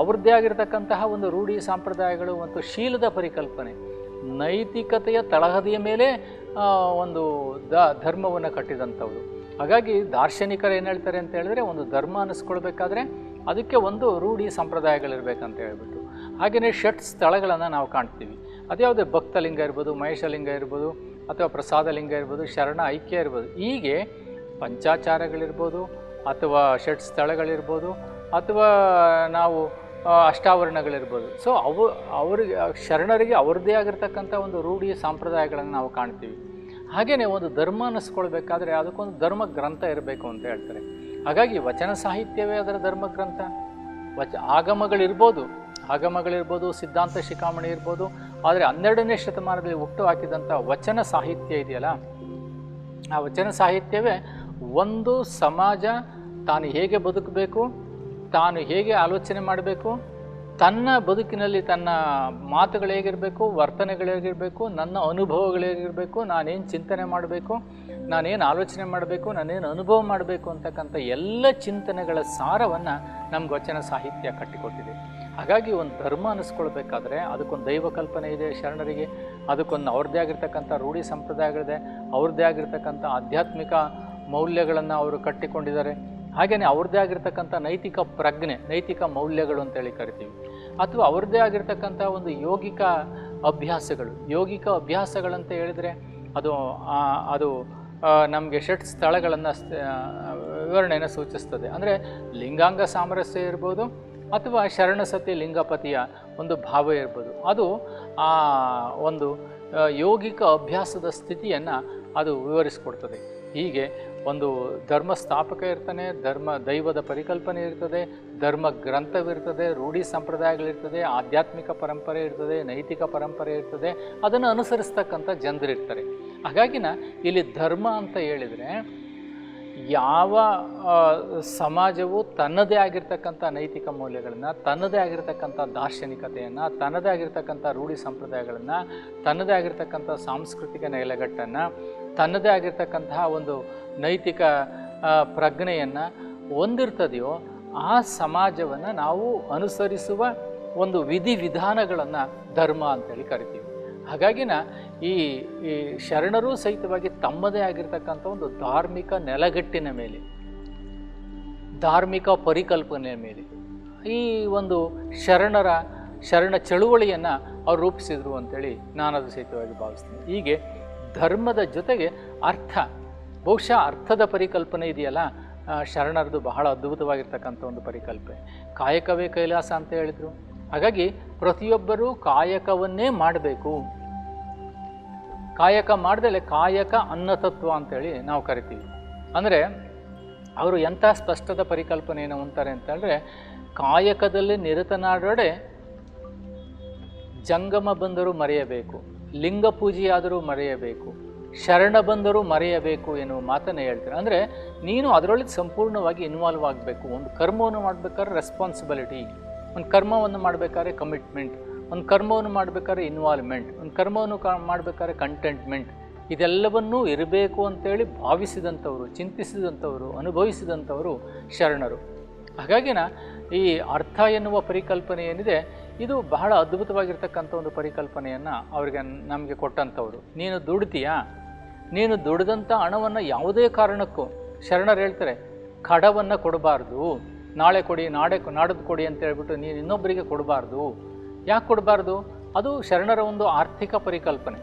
ಅವ್ರದ್ದೇ ಆಗಿರ್ತಕ್ಕಂತಹ ಒಂದು ರೂಢಿ ಸಂಪ್ರದಾಯಗಳು ಮತ್ತು ಶೀಲದ ಪರಿಕಲ್ಪನೆ, ನೈತಿಕತೆಯ ತಳಹದಿಯ ಮೇಲೆ ಒಂದು ದ, ಧರ್ಮವನ್ನು ಕಟ್ಟಿದಂಥವ್ರು. ಹಾಗಾಗಿ ದಾರ್ಶನಿಕರು ಏನು ಹೇಳ್ತಾರೆ ಅಂತ ಹೇಳಿದ್ರೆ, ಒಂದು ಧರ್ಮ ಅನ್ನಿಸ್ಕೊಳ್ಬೇಕಾದ್ರೆ ಅದಕ್ಕೆ ಒಂದು ರೂಢಿ ಸಂಪ್ರದಾಯಗಳಿರ್ಬೇಕಂತ ಹೇಳ್ಬಿಟ್ಟು. ಹಾಗೆಯೇ ಷಟ್ ಸ್ಥಳಗಳನ್ನು ನಾವು ಕಾಣ್ತೀವಿ. ಅದ್ಯಾವುದೇ ಭಕ್ತಲಿಂಗ ಇರ್ಬೋದು, ಮಹೇಶಲಿಂಗ ಇರ್ಬೋದು ಅಥವಾ ಪ್ರಸಾದಲಿಂಗ ಇರ್ಬೋದು, ಶರಣ ಐಕ್ಯ ಇರ್ಬೋದು. ಹೀಗೆ ಪಂಚಾಚಾರಗಳಿರ್ಬೋದು ಅಥವಾ ಷಟ್ ಸ್ಥಳಗಳಿರ್ಬೋದು ಅಥವಾ ನಾವು ಅಷ್ಟಾವರಣಗಳಿರ್ಬೋದು. ಸೊ ಅವು, ಅವರಿಗೆ, ಶರಣರಿಗೆ ಅವ್ರದ್ದೇ ಆಗಿರ್ತಕ್ಕಂಥ ಒಂದು ರೂಢಿ ಸಂಪ್ರದಾಯಗಳನ್ನು ನಾವು ಕಾಣ್ತೀವಿ. ಹಾಗೆಯೇ ಒಂದು ಧರ್ಮ ಅನ್ನಿಸ್ಕೊಳ್ಬೇಕಾದ್ರೆ ಅದಕ್ಕೊಂದು ಧರ್ಮ ಗ್ರಂಥ ಇರಬೇಕು ಅಂತ ಹೇಳ್ತಾರೆ. ಹಾಗಾಗಿ ವಚನ ಸಾಹಿತ್ಯವೇ ಅದರ ಧರ್ಮ ಗ್ರಂಥ. ವಚ, ಆಗಮಗಳಿರ್ಬೋದು. ಆಗಮಗಳಿರ್ಬೋದು, ಸಿದ್ಧಾಂತ ಶಿಖಾಮಣಿ ಇರ್ಬೋದು, ಆದರೆ ಹನ್ನೆರಡನೇ ಶತಮಾನದಲ್ಲಿ ಹುಟ್ಟು ಹಾಕಿದಂಥ ವಚನ ಸಾಹಿತ್ಯ ಇದೆಯಲ್ಲ? ಆ ವಚನ ಸಾಹಿತ್ಯವೇ ಒಂದು ಸಮಾಜ ತಾನು ಹೇಗೆ ಬದುಕಬೇಕು, ತಾನು ಹೇಗೆ ಆಲೋಚನೆ ಮಾಡಬೇಕು, ತನ್ನ ಬದುಕಿನಲ್ಲಿ ತನ್ನ ಮಾತುಗಳು ಹೇಗಿರಬೇಕು, ವರ್ತನೆಗಳು ಹೇಗಿರಬೇಕು, ನನ್ನ ಅನುಭವಗಳು ಹೇಗಿರಬೇಕು, ನಾನೇನು ಚಿಂತನೆ ಮಾಡಬೇಕು, ನಾನೇನು ಆಲೋಚನೆ ಮಾಡಬೇಕು, ನಾನೇನು ಅನುಭವ ಮಾಡಬೇಕು ಅಂತಕ್ಕಂಥ ಎಲ್ಲ ಚಿಂತನೆಗಳ ಸಾರವನ್ನು ನಮ್ಗೆ ವಚನ ಸಾಹಿತ್ಯ ಕಟ್ಟಿಕೊಟ್ಟಿದೆ. ಹಾಗಾಗಿ ಒಂದು ಧರ್ಮ ಅನ್ನಿಸ್ಕೊಳ್ಬೇಕಾದ್ರೆ ಅದಕ್ಕೊಂದು ದೈವ ಕಲ್ಪನೆ ಇದೆ ಶರಣರಿಗೆ, ಅದಕ್ಕೊಂದು ಅವ್ರದ್ದೇ ಆಗಿರ್ತಕ್ಕಂಥ ರೂಢಿ ಸಂಪ್ರದಾಯಗಳಿದೆ, ಅವ್ರದ್ದೇ ಆಗಿರ್ತಕ್ಕಂಥ ಆಧ್ಯಾತ್ಮಿಕ ಮೌಲ್ಯಗಳನ್ನು ಅವರು ಕಟ್ಟಿಕೊಂಡಿದ್ದಾರೆ. ಹಾಗೆಯೇ ಅವ್ರದ್ದೇ ಆಗಿರ್ತಕ್ಕಂಥ ನೈತಿಕ ಪ್ರಜ್ಞೆ, ನೈತಿಕ ಮೌಲ್ಯಗಳು ಅಂತೇಳಿ ಕರಿತೀವಿ. ಅಥವಾ ಅವ್ರದ್ದೇ ಆಗಿರ್ತಕ್ಕಂಥ ಒಂದು ಯೋಗಿಕ ಅಭ್ಯಾಸಗಳು, ಯೋಗಿಕ ಅಭ್ಯಾಸಗಳಂತ ಹೇಳಿದರೆ ಅದು ಅದು ನಮಗೆ ಷಟ್ ಸ್ಥಳಗಳನ್ನು ವಿವರಣೆಯನ್ನು ಸೂಚಿಸ್ತದೆ. ಅಂದರೆ ಲಿಂಗಾಂಗ ಸಾಮರಸ್ಯ ಇರ್ಬೋದು ಅಥವಾ ಶರಣಸತಿ ಲಿಂಗಪತಿಯ ಒಂದು ಭಾವ ಇರ್ಬೋದು. ಅದು ಆ ಒಂದು ಯೋಗಿಕ ಅಭ್ಯಾಸದ ಸ್ಥಿತಿಯನ್ನು ಅದು ವಿವರಿಸ್ಕೊಡ್ತದೆ. ಹೀಗೆ ಒಂದು ಧರ್ಮ ಸ್ಥಾಪಕ ಇರ್ತಾನೆ, ಧರ್ಮ ದೈವದ ಪರಿಕಲ್ಪನೆ ಇರ್ತದೆ, ಧರ್ಮ ಗ್ರಂಥವಿರ್ತದೆ, ರೂಢಿ ಸಂಪ್ರದಾಯಗಳಿರ್ತದೆ ಆಧ್ಯಾತ್ಮಿಕ ಪರಂಪರೆ ಇರ್ತದೆ, ನೈತಿಕ ಪರಂಪರೆ ಇರ್ತದೆ, ಅದನ್ನು ಅನುಸರಿಸ್ತಕ್ಕಂಥ ಜನರಿರ್ತಾರೆ. ಹಾಗಾಗಿನ ಇಲ್ಲಿ ಧರ್ಮ ಅಂತ ಹೇಳಿದರೆ ಯಾವ ಸಮಾಜವು ತನ್ನದೇ ಆಗಿರ್ತಕ್ಕಂಥ ನೈತಿಕ ಮೌಲ್ಯಗಳನ್ನು, ತನ್ನದೇ ಆಗಿರ್ತಕ್ಕಂಥ ದಾರ್ಶನಿಕತೆಯನ್ನು, ತನ್ನದೇ ಆಗಿರ್ತಕ್ಕಂಥ ರೂಢಿ ಸಂಪ್ರದಾಯಗಳನ್ನು, ತನ್ನದೇ ಆಗಿರ್ತಕ್ಕಂಥ ಸಾಂಸ್ಕೃತಿಕ ನೆಲೆಗಟ್ಟನ್ನು, ತನ್ನದೇ ಆಗಿರ್ತಕ್ಕಂತಹ ಒಂದು ನೈತಿಕ ಪ್ರಜ್ಞೆಯನ್ನು ಹೊಂದಿರ್ತದೆಯೋ, ಆ ಸಮಾಜವನ್ನು ನಾವು ಅನುಸರಿಸುವ ಒಂದು ವಿಧಿವಿಧಾನಗಳನ್ನು ಧರ್ಮ ಅಂತೇಳಿ ಕರಿತೀವಿ. ಹಾಗಾಗಿನ ಈ ಈ ಶರಣರೂ ಸಹಿತವಾಗಿ ತಮ್ಮದೇ ಆಗಿರ್ತಕ್ಕಂಥ ಒಂದು ಧಾರ್ಮಿಕ ನೆಲಗಟ್ಟಿನ ಮೇಲೆ, ಧಾರ್ಮಿಕ ಪರಿಕಲ್ಪನೆಯ ಮೇಲೆ ಈ ಒಂದು ಶರಣರ, ಶರಣ ಚಳುವಳಿಯನ್ನು ಅವ್ರು ರೂಪಿಸಿದರು ಅಂತೇಳಿ ನಾನು ಅದು ಸಹಿತವಾಗಿ ಭಾವಿಸ್ತೀನಿ. ಹೀಗೆ ಧರ್ಮದ ಜೊತೆಗೆ ಅರ್ಥ, ಬಹುಶಃ ಅರ್ಥದ ಪರಿಕಲ್ಪನೆ ಇದೆಯಲ್ಲ? ಶರಣರದು ಬಹಳ ಅದ್ಭುತವಾಗಿರ್ತಕ್ಕಂಥ ಒಂದು ಪರಿಕಲ್ಪನೆ. ಕಾಯಕವೇ ಕೈಲಾಸ ಅಂತ ಹೇಳಿದರು. ಹಾಗಾಗಿ ಪ್ರತಿಯೊಬ್ಬರೂ ಕಾಯಕವನ್ನೇ ಮಾಡಬೇಕು. ಕಾಯಕ ಮಾಡ್ದಲೆ ಕಾಯಕ ಅನ್ನತತ್ವ ಅಂತೇಳಿ ನಾವು ಕರಿತೀವಿ. ಅಂದರೆ ಅವರು ಎಂಥ ಸ್ಪಷ್ಟದ ಪರಿಕಲ್ಪನೆಯನ್ನು ಹೊಂತಾರೆ ಅಂತಂದರೆ ಕಾಯಕದಲ್ಲಿ ನಿರತನಾಡೋಡೆ ಜಂಗಮ ಬಂದರೂ ಮರೆಯಬೇಕು, ಲಿಂಗ ಪೂಜೆಯಾದರೂ ಮರೆಯಬೇಕು, ಶರಣ ಬಂದರೂ ಮರೆಯಬೇಕು ಎನ್ನುವ ಮಾತನ್ನು ಹೇಳ್ತಾರೆ. ಅಂದರೆ ನೀನು ಅದರೊಳಗೆ ಸಂಪೂರ್ಣವಾಗಿ ಇನ್ವಾಲ್ವ್ ಆಗಬೇಕು. ಒಂದು ಕರ್ಮವನ್ನು ಮಾಡಬೇಕಾದ್ರೆ ರೆಸ್ಪಾನ್ಸಿಬಿಲಿಟಿ ಒಂದು ಕರ್ಮವನ್ನು ಮಾಡಬೇಕಾದ್ರೆ ಕಮಿಟ್ಮೆಂಟ್ ಒಂದು ಕರ್ಮವನ್ನು ಮಾಡಬೇಕಾದ್ರೆ ಇನ್ವಾಲ್ವ್ಮೆಂಟ್ ಒಂದು ಕರ್ಮವನ್ನು ಕ ಮಾಡಬೇಕಾದ್ರೆ ಕಂಟೆಂಟ್ಮೆಂಟ್ ಇದೆಲ್ಲವನ್ನೂ ಇರಬೇಕು ಅಂತೇಳಿ ಭಾವಿಸಿದಂಥವರು, ಚಿಂತಿಸಿದಂಥವರು, ಅನುಭವಿಸಿದಂಥವರು ಶರಣರು. ಹಾಗಾಗಿನ ಈ ಅರ್ಥ ಎನ್ನುವ ಪರಿಕಲ್ಪನೆ ಏನಿದೆ, ಇದು ಬಹಳ ಅದ್ಭುತವಾಗಿರ್ತಕ್ಕಂಥ ಒಂದು ಪರಿಕಲ್ಪನೆಯನ್ನು ಅವರಿಗೆ ನಮಗೆ ಕೊಟ್ಟಂಥವ್ರು. ನೀನು ದುಡ್ತೀಯಾ? ನೀನು ದುಡಿದಂಥ ಹಣವನ್ನು ಯಾವುದೇ ಕಾರಣಕ್ಕೂ, ಶರಣರು ಹೇಳ್ತಾರೆ, ಕಡವನ್ನು ಕೊಡಬಾರ್ದು. ನಾಳೆ ಕೊಡಿ, ನಾಡೆ, ನಾಡದು ಕೊಡಿ ಅಂತ ಹೇಳ್ಬಿಟ್ಟು ನೀನು ಇನ್ನೊಬ್ಬರಿಗೆ ಕೊಡಬಾರ್ದು. ಯಾಕೆ ಕೊಡಬಾರ್ದು? ಅದು ಶರಣರ ಒಂದು ಆರ್ಥಿಕ ಪರಿಕಲ್ಪನೆ.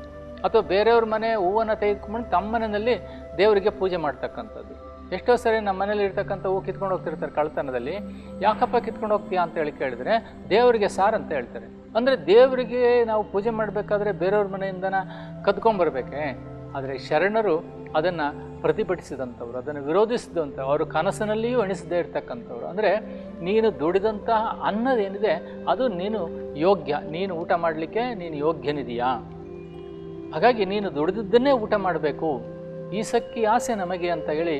ಅಥವಾ ಬೇರೆಯವ್ರ ಮನೆ ಹೂವನ್ನು ತೆಗೆದುಕೊಂಡು ತಮ್ಮ ಮನೆಯಲ್ಲಿ ದೇವರಿಗೆ ಪೂಜೆ ಮಾಡ್ತಕ್ಕಂಥದ್ದು. ಎಷ್ಟೋ ಸರಿ ನಮ್ಮ ಮನೇಲಿ ಇರ್ತಕ್ಕಂಥ ಹೂ ಕಿತ್ಕೊಂಡು ಹೋಗ್ತಿರ್ತಾರೆ ಕಳ್ತನದಲ್ಲಿ ಯಾಕಪ್ಪ ಕಿತ್ಕೊಂಡು ಹೋಗ್ತೀಯಾ ಅಂತ ಹೇಳಿ ಕೇಳಿದ್ರೆ, ದೇವರಿಗೆ ಸಾರ್ ಅಂತ ಹೇಳ್ತಾರೆ. ಅಂದರೆ ದೇವರಿಗೆ ನಾವು ಪೂಜೆ ಮಾಡಬೇಕಾದ್ರೆ ಬೇರೆಯವ್ರ ಮನೆಯಿಂದನ ಕದ್ಕೊಂಬರ್ಬೇಕೆ ಆದರೆ ಶರಣರು ಅದನ್ನು ಪ್ರತಿಭಟಿಸಿದಂಥವ್ರು, ಅದನ್ನು ವಿರೋಧಿಸಿದಂಥ ಅವರು ಕನಸಿನಲ್ಲಿಯೂ ಎಣಿಸದೇ ಇರ್ತಕ್ಕಂಥವ್ರು. ಅಂದರೆ ನೀನು ದುಡಿದಂತಹ ಅನ್ನದೇನಿದೆ, ಅದು ನೀನು ಯೋಗ್ಯ, ನೀನು ಊಟ ಮಾಡಲಿಕ್ಕೆ ನೀನು ಯೋಗ್ಯನಿದೆಯಾ? ಹಾಗಾಗಿ ನೀನು ದುಡಿದಿದ್ದನ್ನೇ ಊಟ ಮಾಡಬೇಕು. ಈ ಸಕ್ಕಿ ಆಸೆ ನಮಗೆ ಅಂತ ಹೇಳಿ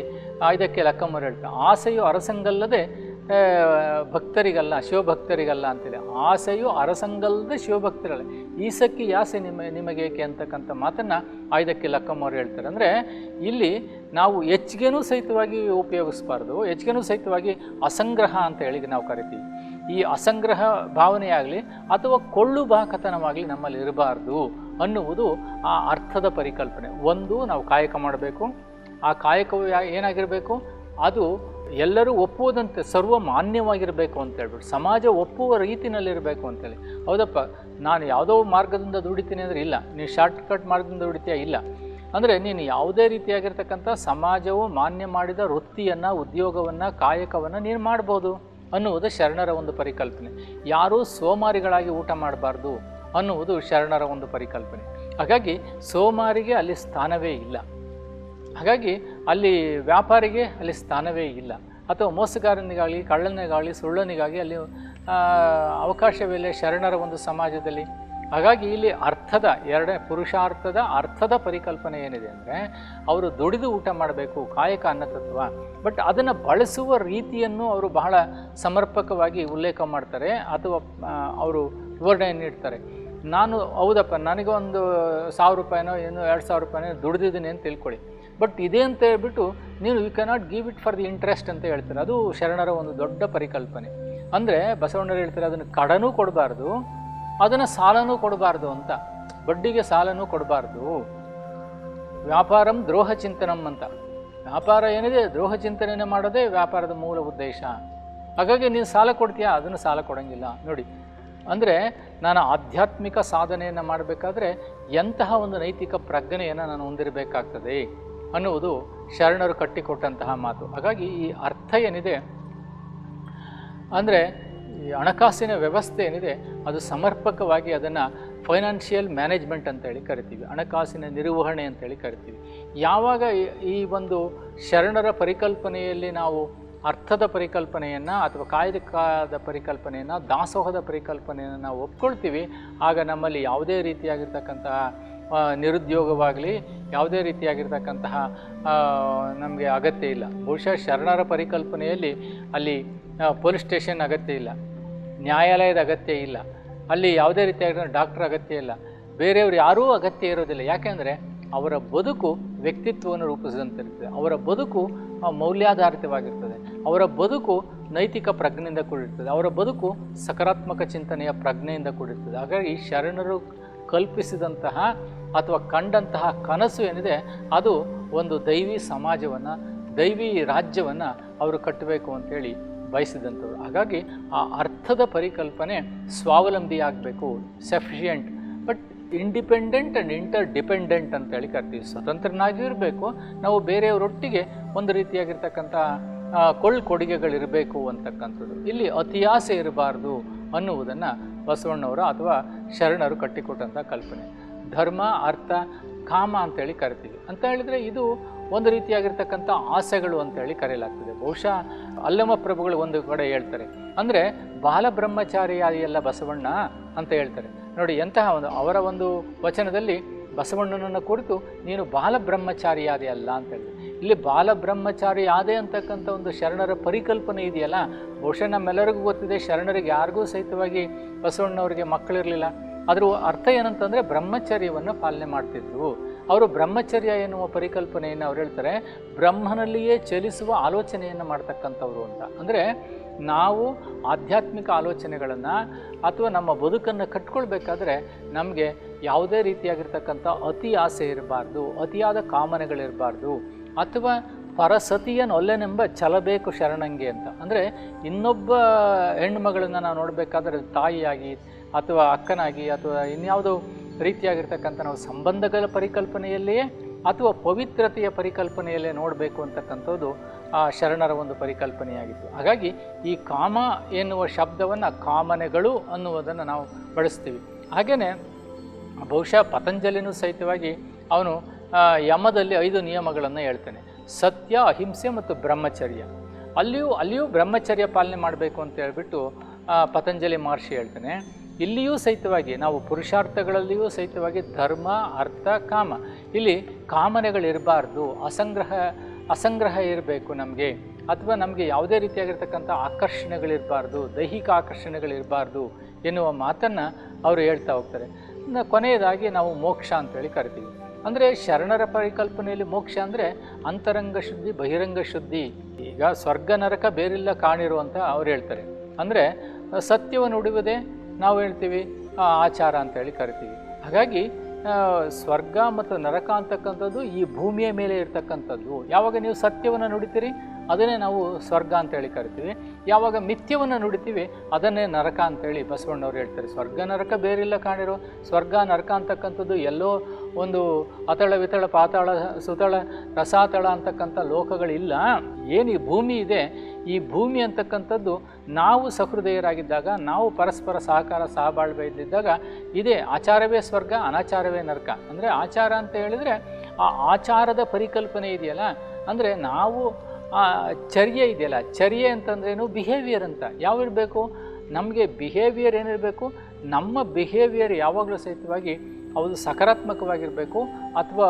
ಇದಕ್ಕೆ ಲಕ್ಕಮ್ಮರು ಹೇಳ್ತಾರೆ ಆಸೆಯು ಅರಸಂಗಲ್ಲದೆ ಭಕ್ತರಿಗಲ್ಲ, ಶಿವಭಕ್ತರಿಗಲ್ಲ ಅಂತೇಳಿ ಆಸೆಯು ಅರಸಂಗಲ್ದ ಶಿವಭಕ್ತರಲ್ಲ. ಈ ಯಾಸೆ ನಿಮ್ಮ, ನಿಮಗೆ ಏಕೆ ಅಂತಕ್ಕಂಥ ಮಾತನ್ನು ಆಯ್ದಕ್ಕೆ ಲಕ್ಕಮ್ಮವ್ರು ಹೇಳ್ತಾರೆ. ಅಂದರೆ ಇಲ್ಲಿ ನಾವು ಹೆಚ್ಚಿಗೆನೂ ಸಹಿತವಾಗಿ ಉಪಯೋಗಿಸ್ಬಾರ್ದು, ಹೆಚ್ಚಿಗೆನೂ ಸಹಿತವಾಗಿ ಅಸಂಗ್ರಹ ಅಂತ ಹೇಳಿ ನಾವು ಕರಿತೀವಿ. ಈ ಅಸಂಗ್ರಹ ಭಾವನೆಯಾಗಲಿ ಅಥವಾ ಕೊಳ್ಳು ಬಾಕತನವಾಗಲಿ ನಮ್ಮಲ್ಲಿ ಇರಬಾರ್ದು ಅನ್ನುವುದು ಆ ಅರ್ಥದ ಪರಿಕಲ್ಪನೆ. ಒಂದು, ನಾವು ಕಾಯಕ ಮಾಡಬೇಕು. ಆ ಕಾಯಕವು ಏನಾಗಿರಬೇಕು? ಅದು ಎಲ್ಲರೂ ಒಪ್ಪುವುದಂತೆ ಸರ್ವ ಮಾನ್ಯವಾಗಿರಬೇಕು ಅಂತ ಹೇಳ್ಬಿಟ್ಟು, ಸಮಾಜ ಒಪ್ಪುವ ರೀತಿನಲ್ಲಿರಬೇಕು ಅಂತೇಳಿ ಹೌದಪ್ಪ, ನಾನು ಯಾವುದೋ ಮಾರ್ಗದಿಂದ ದುಡಿತೀನಿ ಅಂದರೆ ಇಲ್ಲ. ನೀವು ಶಾರ್ಟ್ ಕಟ್ ಮಾರ್ಗದಿಂದ ದುಡಿತೀಯ? ಇಲ್ಲ. ಅಂದರೆ ನೀನು ಯಾವುದೇ ರೀತಿಯಾಗಿರ್ತಕ್ಕಂಥ ಸಮಾಜವು ಮಾನ್ಯ ಮಾಡಿದ ವೃತ್ತಿಯನ್ನು, ಉದ್ಯೋಗವನ್ನು, ಕಾಯಕವನ್ನು ನೀನು ಮಾಡ್ಬೋದು ಅನ್ನುವುದು ಶರಣರ ಒಂದು ಪರಿಕಲ್ಪನೆ. ಯಾರೂ ಸೋಮಾರಿಗಳಾಗಿ ಊಟ ಮಾಡಬಾರ್ದು ಅನ್ನುವುದು ಶರಣರ ಒಂದು ಪರಿಕಲ್ಪನೆ. ಹಾಗಾಗಿ ಸೋಮಾರಿಗೆ ಅಲ್ಲಿ ಸ್ಥಾನವೇ ಇಲ್ಲ. ಹಾಗಾಗಿ ಅಲ್ಲಿ ವ್ಯಾಪಾರಿಗೆ ಅಲ್ಲಿ ಸ್ಥಾನವೇ ಇಲ್ಲ. ಅಥವಾ ಮೋಸಗಾರನಿಗಾಗಲಿ ಕಳ್ಳನಿಗಾಗಲಿ ಸುಳ್ಳನಿಗಾಗಿ ಅಲ್ಲಿ ಅವಕಾಶವಿಲ್ಲ ಶರಣರ ಒಂದು ಸಮಾಜದಲ್ಲಿ. ಹಾಗಾಗಿ ಇಲ್ಲಿ ಅರ್ಥದ, ಎರಡನೇ ಪುರುಷಾರ್ಥದ ಅರ್ಥದ ಪರಿಕಲ್ಪನೆ ಏನಿದೆ ಅಂದರೆ, ಅವರು ದುಡಿದು ಊಟ ಮಾಡಬೇಕು, ಕಾಯಕ ಅನ್ನತತ್ವ ಬಟ್ ಅದನ್ನು ಬಳಸುವ ರೀತಿಯನ್ನು ಅವರು ಬಹಳ ಸಮರ್ಪಕವಾಗಿ ಉಲ್ಲೇಖ ಮಾಡ್ತಾರೆ, ಅಥವಾ ಅವರು ವಿವರಣೆಯನ್ನು ನೀಡ್ತಾರೆ. ನಾನು, ಹೌದಪ್ಪ, ನನಗೆ ಒಂದು ಸಾವಿರ ರೂಪಾಯಿನೋ, ಏನೋ, ಎರಡು ಸಾವಿರ ರೂಪಾಯಿನೋ ದುಡಿದಿದ್ದೀನಿ ಅಂತ ತಿಳ್ಕೊಳ್ಳಿ. ಬಟ್ ಇದೇ ಅಂತ ಹೇಳ್ಬಿಟ್ಟು ನೀವು you cannot give it for the interest ಅಂತ ಹೇಳ್ತಾರೆ. ಅದು ಶರಣರ ಒಂದು ದೊಡ್ಡ ಪರಿಕಲ್ಪನೆ. ಅಂದರೆ ಬಸವಣ್ಣರು ಹೇಳ್ತಾರೆ, ಅದನ್ನು ಕಡನೂ ಕೊಡಬಾರ್ದು, ಅದನ್ನು ಸಾಲನೂ ಕೊಡಬಾರ್ದು ಅಂತ. ಬಡ್ಡಿಗೆ ಸಾಲನೂ ಕೊಡಬಾರ್ದು. ವ್ಯಾಪಾರಂ ದ್ರೋಹ ಚಿಂತನಂ ಅಂತ. ವ್ಯಾಪಾರ ಏನಿದೆ, ದ್ರೋಹ ಚಿಂತನೆ ಮಾಡೋದೇ ವ್ಯಾಪಾರದ ಮೂಲ ಉದ್ದೇಶ. ಹಾಗಾಗಿ ನೀನು ಸಾಲ ಕೊಡ್ತೀಯಾ? ಅದನ್ನು ಸಾಲ ಕೊಡೋಂಗಿಲ್ಲ. ನೋಡಿ, ಅಂದರೆ ನಾನು ಆಧ್ಯಾತ್ಮಿಕ ಸಾಧನೆಯನ್ನು ಮಾಡಬೇಕಾದ್ರೆ ಎಂತಹ ಒಂದು ನೈತಿಕ ಪ್ರಜ್ಞೆಯನ್ನು ನಾನು ಹೊಂದಿರಬೇಕಾಗ್ತದೆ. ಅನ್ನುವುದು ಶರಣರು ಕಟ್ಟಿಕೊಟ್ಟಂತಹ ಮಾತು. ಹಾಗಾಗಿ ಈ ಅರ್ಥ ಏನಿದೆ? ಅಂದರೆ ಈ ಹಣಕಾಸಿನ ವ್ಯವಸ್ಥೆ ಏನಿದೆ, ಅದು ಸಮರ್ಪಕವಾಗಿ ಅದನ್ನು ಫೈನಾನ್ಷಿಯಲ್ ಮ್ಯಾನೇಜ್ಮೆಂಟ್ ಅಂತೇಳಿ ಕರಿತೀವಿ, ಹಣಕಾಸಿನ ನಿರ್ವಹಣೆ ಅಂತೇಳಿ ಕರಿತೀವಿ. ಯಾವಾಗ ಈ- ಒಂದು ಶರಣರ ಪರಿಕಲ್ಪನೆಯಲ್ಲಿ ನಾವು ಅರ್ಥದ ಪರಿಕಲ್ಪನೆಯನ್ನು ಅಥವಾ ಕಾಯ್ದಕಾದ ಪರಿಕಲ್ಪನೆಯನ್ನು, ದಾಸೋಹದ ಪರಿಕಲ್ಪನೆಯನ್ನು ನಾವು ಒಪ್ಕೊಳ್ತೀವಿ, ಆಗ ನಮ್ಮಲ್ಲಿ ಯಾವುದೇ ರೀತಿಯಾಗಿರ್ತಕ್ಕಂತಹ ನಿರುದ್ಯೋಗವಾಗಲಿ ಯಾವುದೇ ರೀತಿಯಾಗಿರ್ತಕ್ಕಂತಹ ನಮಗೆ ಅಗತ್ಯ ಇಲ್ಲ. ಬಹುಶಃ ಶರಣರ ಪರಿಕಲ್ಪನೆಯಲ್ಲಿ ಅಲ್ಲಿ ಪೊಲೀಸ್ ಸ್ಟೇಷನ್ ಅಗತ್ಯ ಇಲ್ಲ. ನ್ಯಾಯಾಲಯದ ಅಗತ್ಯ ಇಲ್ಲ. ಅಲ್ಲಿ ಯಾವುದೇ ರೀತಿಯಾಗಿರೋ ಡಾಕ್ಟರ್ ಅಗತ್ಯ ಇಲ್ಲ. ಬೇರೆಯವರು ಯಾರೂ ಅಗತ್ಯ ಇರೋದಿಲ್ಲ. ಯಾಕೆಂದರೆ ಅವರ ಬದುಕು ವ್ಯಕ್ತಿತ್ವವನ್ನು ರೂಪಿಸಿದಂತಿರ್ತದೆ ಅವರ ಬದುಕು ಮೌಲ್ಯಾಧಾರಿತವಾಗಿರ್ತದೆ. ಅವರ ಬದುಕು ನೈತಿಕ ಪ್ರಜ್ಞೆಯಿಂದ ಕೂಡಿರ್ತದೆ. ಅವರ ಬದುಕು ಸಕಾರಾತ್ಮಕ ಚಿಂತನೆಯ ಪ್ರಜ್ಞೆಯಿಂದ ಕೂಡಿರ್ತದೆ. ಹಾಗಾಗಿ ಶರಣರು ಕಲ್ಪಿಸಿದಂತಹ ಅಥವಾ ಕಂಡಂತಹ ಕನಸು ಏನಿದೆ ಅದು ಒಂದು ದೈವಿ ಸಮಾಜವನ್ನು ದೈವಿ ರಾಜ್ಯವನ್ನು ಅವರು ಕಟ್ಟಬೇಕು ಅಂತೇಳಿ ಬಯಸಿದಂಥವ್ರು. ಹಾಗಾಗಿ ಆ ಅರ್ಥದ ಪರಿಕಲ್ಪನೆ ಸ್ವಾವಲಂಬಿ ಆಗಬೇಕು self sufficient but independent and interdependent ಅಂತೇಳಿ ಕರಿತೀವಿ. ಸ್ವತಂತ್ರನಾಗಿರಬೇಕು ನಾವು ಬೇರೆಯವರೊಟ್ಟಿಗೆ ಒಂದು ರೀತಿಯಾಗಿರ್ತಕ್ಕಂಥ ಆ, ಕೊಡುಗೆಗಳಿರಬೇಕು ಅಂತಕ್ಕಂಥದ್ದು. ಇಲ್ಲಿ ಅತಿಯಾಸೆ ಇರಬಾರ್ದು ಅನ್ನುವುದನ್ನು ಬಸವಣ್ಣವರು ಅಥವಾ ಶರಣರು ಕಟ್ಟಿಕೊಟ್ಟಂಥ ಕಲ್ಪನೆ. ಧರ್ಮ, ಅರ್ಥ, ಕಾಮ ಅಂತೇಳಿ ಕರಿತೀವಿ. ಅಂತ ಹೇಳಿದರೆ ಇದು ಒಂದು ರೀತಿಯಾಗಿರ್ತಕ್ಕಂಥ ಆಸೆಗಳು ಅಂತೇಳಿ ಕರೆಯಲಾಗ್ತದೆ. ಬಹುಶಃ ಅಲ್ಲಮ ಪ್ರಭುಗಳು ಒಂದು ಕಡೆ ಹೇಳ್ತಾರೆ. ಅಂದರೆ ಬಾಲಬ್ರಹ್ಮಚಾರಿಯಾದಿಯಲ್ಲ ಬಸವಣ್ಣ ಅಂತ ಹೇಳ್ತಾರೆ. ನೋಡಿ, ಎಂತಹ ಒಂದು ಅವರ ಒಂದು ವಚನದಲ್ಲಿ ಬಸವಣ್ಣನನ್ನು ಕುರಿತು ನೀನು ಬಾಲಬ್ರಹ್ಮಚಾರಿಯಾದೆ ಅಲ್ಲ ಅಂತ ಹೇಳಿದೆ ಇಲ್ಲಿ ಬಾಲಬ್ರಹ್ಮಚಾರಿ ಆದೆ ಅಂತಕ್ಕಂಥ ಒಂದು ಶರಣರ ಪರಿಕಲ್ಪನೆ ಇದೆಯಲ್ಲ? ಬಹುಶಃ ನಮ್ಮೆಲ್ಲರಿಗೂ ಗೊತ್ತಿದೆ, ಶರಣರಿಗೆ ಯಾರಿಗೂ ಸಹಿತವಾಗಿ ಬಸವಣ್ಣವರಿಗೆ ಮಕ್ಕಳಿರಲಿಲ್ಲ. ಅದ್ರ ಅರ್ಥ ಏನಂತಂದರೆ ಬ್ರಹ್ಮಚರ್ಯವನ್ನು ಪಾಲನೆ ಮಾಡ್ತಿದ್ರು. ಅವರು ಬ್ರಹ್ಮಚರ್ಯ ಎನ್ನುವ ಪರಿಕಲ್ಪನೆಯನ್ನು ಅವ್ರು ಹೇಳ್ತಾರೆ, ಬ್ರಹ್ಮನಲ್ಲಿಯೇ ಚಲಿಸುವ ಆಲೋಚನೆಯನ್ನು ಮಾಡ್ತಕ್ಕಂಥವ್ರು ಅಂತ. ಅಂದರೆ ನಾವು ಆಧ್ಯಾತ್ಮಿಕ ಆಲೋಚನೆಗಳನ್ನು ಅಥವಾ ನಮ್ಮ ಬದುಕನ್ನು ಕಟ್ಕೊಳ್ಬೇಕಾದ್ರೆ ನಮಗೆ ಯಾವುದೇ ರೀತಿಯಾಗಿರ್ತಕ್ಕಂಥ ಅತಿ ಆಸೆ ಇರಬಾರ್ದು, ಅತಿಯಾದ ಕಾಮನೆಗಳಿರಬಾರ್ದು, ಅಥವಾ ಪರಸತಿಯನೊಲ್ಲೆನೆಂಬ ಚಲಬೇಕು ಶರಣಂಗೆ ಅಂತ. ಅಂದರೆ ಇನ್ನೊಬ್ಬ ಹೆಣ್ಮಗಳನ್ನು ನಾವು ನೋಡಬೇಕಾದ್ರೆ ತಾಯಿಯಾಗಿ ಅಥವಾ ಅಕ್ಕನಾಗಿ ಅಥವಾ ಇನ್ಯಾವುದೋ ರೀತಿಯಾಗಿರ್ತಕ್ಕಂಥ ನಾವು ಸಂಬಂಧಗಳ ಪರಿಕಲ್ಪನೆಯಲ್ಲಿಯೇ ಅಥವಾ ಪವಿತ್ರತೆಯ ಪರಿಕಲ್ಪನೆಯಲ್ಲೇ ನೋಡಬೇಕು ಅಂತಕ್ಕಂಥದ್ದು ಆ ಶರಣರ ಒಂದು ಪರಿಕಲ್ಪನೆಯಾಗಿತ್ತು. ಹಾಗಾಗಿ ಈ ಕಾಮ ಎನ್ನುವ ಶಬ್ದವನ್ನು ಕಾಮನೆಗಳು ಅನ್ನುವುದನ್ನು ನಾವು ಬಳಸ್ತೀವಿ. ಹಾಗೆಯೇ ಬಹುಶಃ ಪತಂಜಲಿನೂ ಸಹಿತವಾಗಿ ಅವನು ಯಮದಲ್ಲಿ ಐದು ನಿಯಮಗಳನ್ನು ಹೇಳ್ತಾನೆ. ಸತ್ಯ, ಅಹಿಂಸೆ ಮತ್ತು ಬ್ರಹ್ಮಚರ್ಯ. ಅಲ್ಲಿಯೂ ಅಲ್ಲಿಯೂ ಬ್ರಹ್ಮಚರ್ಯ ಪಾಲನೆ ಮಾಡಬೇಕು ಅಂತ ಹೇಳ್ಬಿಟ್ಟು ಪತಂಜಲಿ ಮಹರ್ಷಿ ಹೇಳ್ತಾನೆ. ಇಲ್ಲಿಯೂ ಸಹಿತವಾಗಿ, ನಾವು ಪುರುಷಾರ್ಥಗಳಲ್ಲಿಯೂ ಸಹಿತವಾಗಿ ಧರ್ಮ, ಅರ್ಥ, ಕಾಮ. ಇಲ್ಲಿ ಕಾಮನೆಗಳಿರಬಾರ್ದು, ಅಸಂಗ್ರಹ ಅಸಂಗ್ರಹ ಇರಬೇಕು ನಮಗೆ. ಅಥವಾ ನಮಗೆ ಯಾವುದೇ ರೀತಿಯಾಗಿರ್ತಕ್ಕಂಥ ಆಕರ್ಷಣೆಗಳಿರಬಾರ್ದು, ದೈಹಿಕ ಆಕರ್ಷಣೆಗಳಿರಬಾರ್ದು ಎನ್ನುವ ಮಾತನ್ನು ಅವರು ಹೇಳ್ತಾ ಹೋಗ್ತಾರೆ. ಕೊನೆಯದಾಗಿ ನಾವು ಮೋಕ್ಷ ಅಂತೇಳಿ ಕರಿತೀವಿ. ಅಂದರೆ ಶರಣರ ಪರಿಕಲ್ಪನೆಯಲ್ಲಿ ಮೋಕ್ಷ ಅಂದರೆ ಅಂತರಂಗ ಶುದ್ಧಿ, ಬಹಿರಂಗ ಶುದ್ಧಿ. ಈಗ ಸ್ವರ್ಗ, ನರಕ ಬೇರಿಲ್ಲ ಕಾಣಿರುವಂತ ಅವ್ರು ಹೇಳ್ತಾರೆ. ಅಂದರೆ ಸತ್ಯವನ್ನು ಉಡುವುದೇ ನಾವು ಹೇಳ್ತೀವಿ ಆಚಾರ ಅಂತೇಳಿ ಕರಿತೀವಿ. ಹಾಗಾಗಿ ಸ್ವರ್ಗ ಮತ್ತು ನರಕ ಅಂತಕ್ಕಂಥದ್ದು ಈ ಭೂಮಿಯ ಮೇಲೆ ಇರ್ತಕ್ಕಂಥದ್ದು. ಯಾವಾಗ ನೀವು ಸತ್ಯವನ್ನು ನುಡಿತೀರಿ? ಅದನ್ನೇ ನಾವು ಸ್ವರ್ಗ ಅಂತೇಳಿ ಕರಿತೀವಿ. ಯಾವಾಗ ಮಿಥ್ಯವನ್ನು ನುಡಿತೀವಿ, ಅದನ್ನೇ ನರಕ ಅಂತೇಳಿ ಬಸವಣ್ಣವ್ರು ಹೇಳ್ತಾರೆ. ಸ್ವರ್ಗ, ನರಕ ಬೇರಿಲ್ಲ ಕಾಣಿರೋ ಸ್ವರ್ಗ, ನರಕ ಅಂತಕ್ಕಂಥದ್ದು ಎಲ್ಲೋ ಒಂದು ಅತಳ ವಿತಳ ಪಾತಾಳ, ಸುತಳ, ರಸಾತಳ ಅಂತಕ್ಕಂಥ ಲೋಕಗಳಿಲ್ಲ. ಏನು ಈ ಭೂಮಿ ಇದೆ? ಈ ಭೂಮಿ ಅಂತಕ್ಕಂಥದ್ದು ನಾವು ಸಹೃದಯರಾಗಿದ್ದಾಗ, ನಾವು ಪರಸ್ಪರ ಸಹಕಾರ, ಸಹಬಾಳ್ವೆ ಇದ್ದಿದ್ದಾಗ, ಇದೇ ಆಚಾರವೇ ಸ್ವರ್ಗ, ಅನಾಚಾರವೇ ನರಕ. ಅಂದರೆ ಆಚಾರ ಅಂತ ಹೇಳಿದರೆ ಆ ಆಚಾರದ ಪರಿಕಲ್ಪನೆ ಇದೆಯಲ್ಲ? ಅಂದರೆ ನಾವು ಆ ಚರ್ಯೆ ಇದೆಯಲ್ಲ, ಚರ್ಯೆ ಅಂತಂದ್ರೇನು ಬಿಹೇವಿಯರ್ ಅಂತ. ಯಾವ ಇರಬೇಕು ನಮಗೆ ಬಿಹೇವಿಯರ್ ಏನಿರಬೇಕು? ನಮ್ಮ ಬಿಹೇವಿಯರ್ ಯಾವಾಗಲೂ ಸಹಿತವಾಗಿ ಅದು ಸಕಾರಾತ್ಮಕವಾಗಿರಬೇಕು, ಅಥವಾ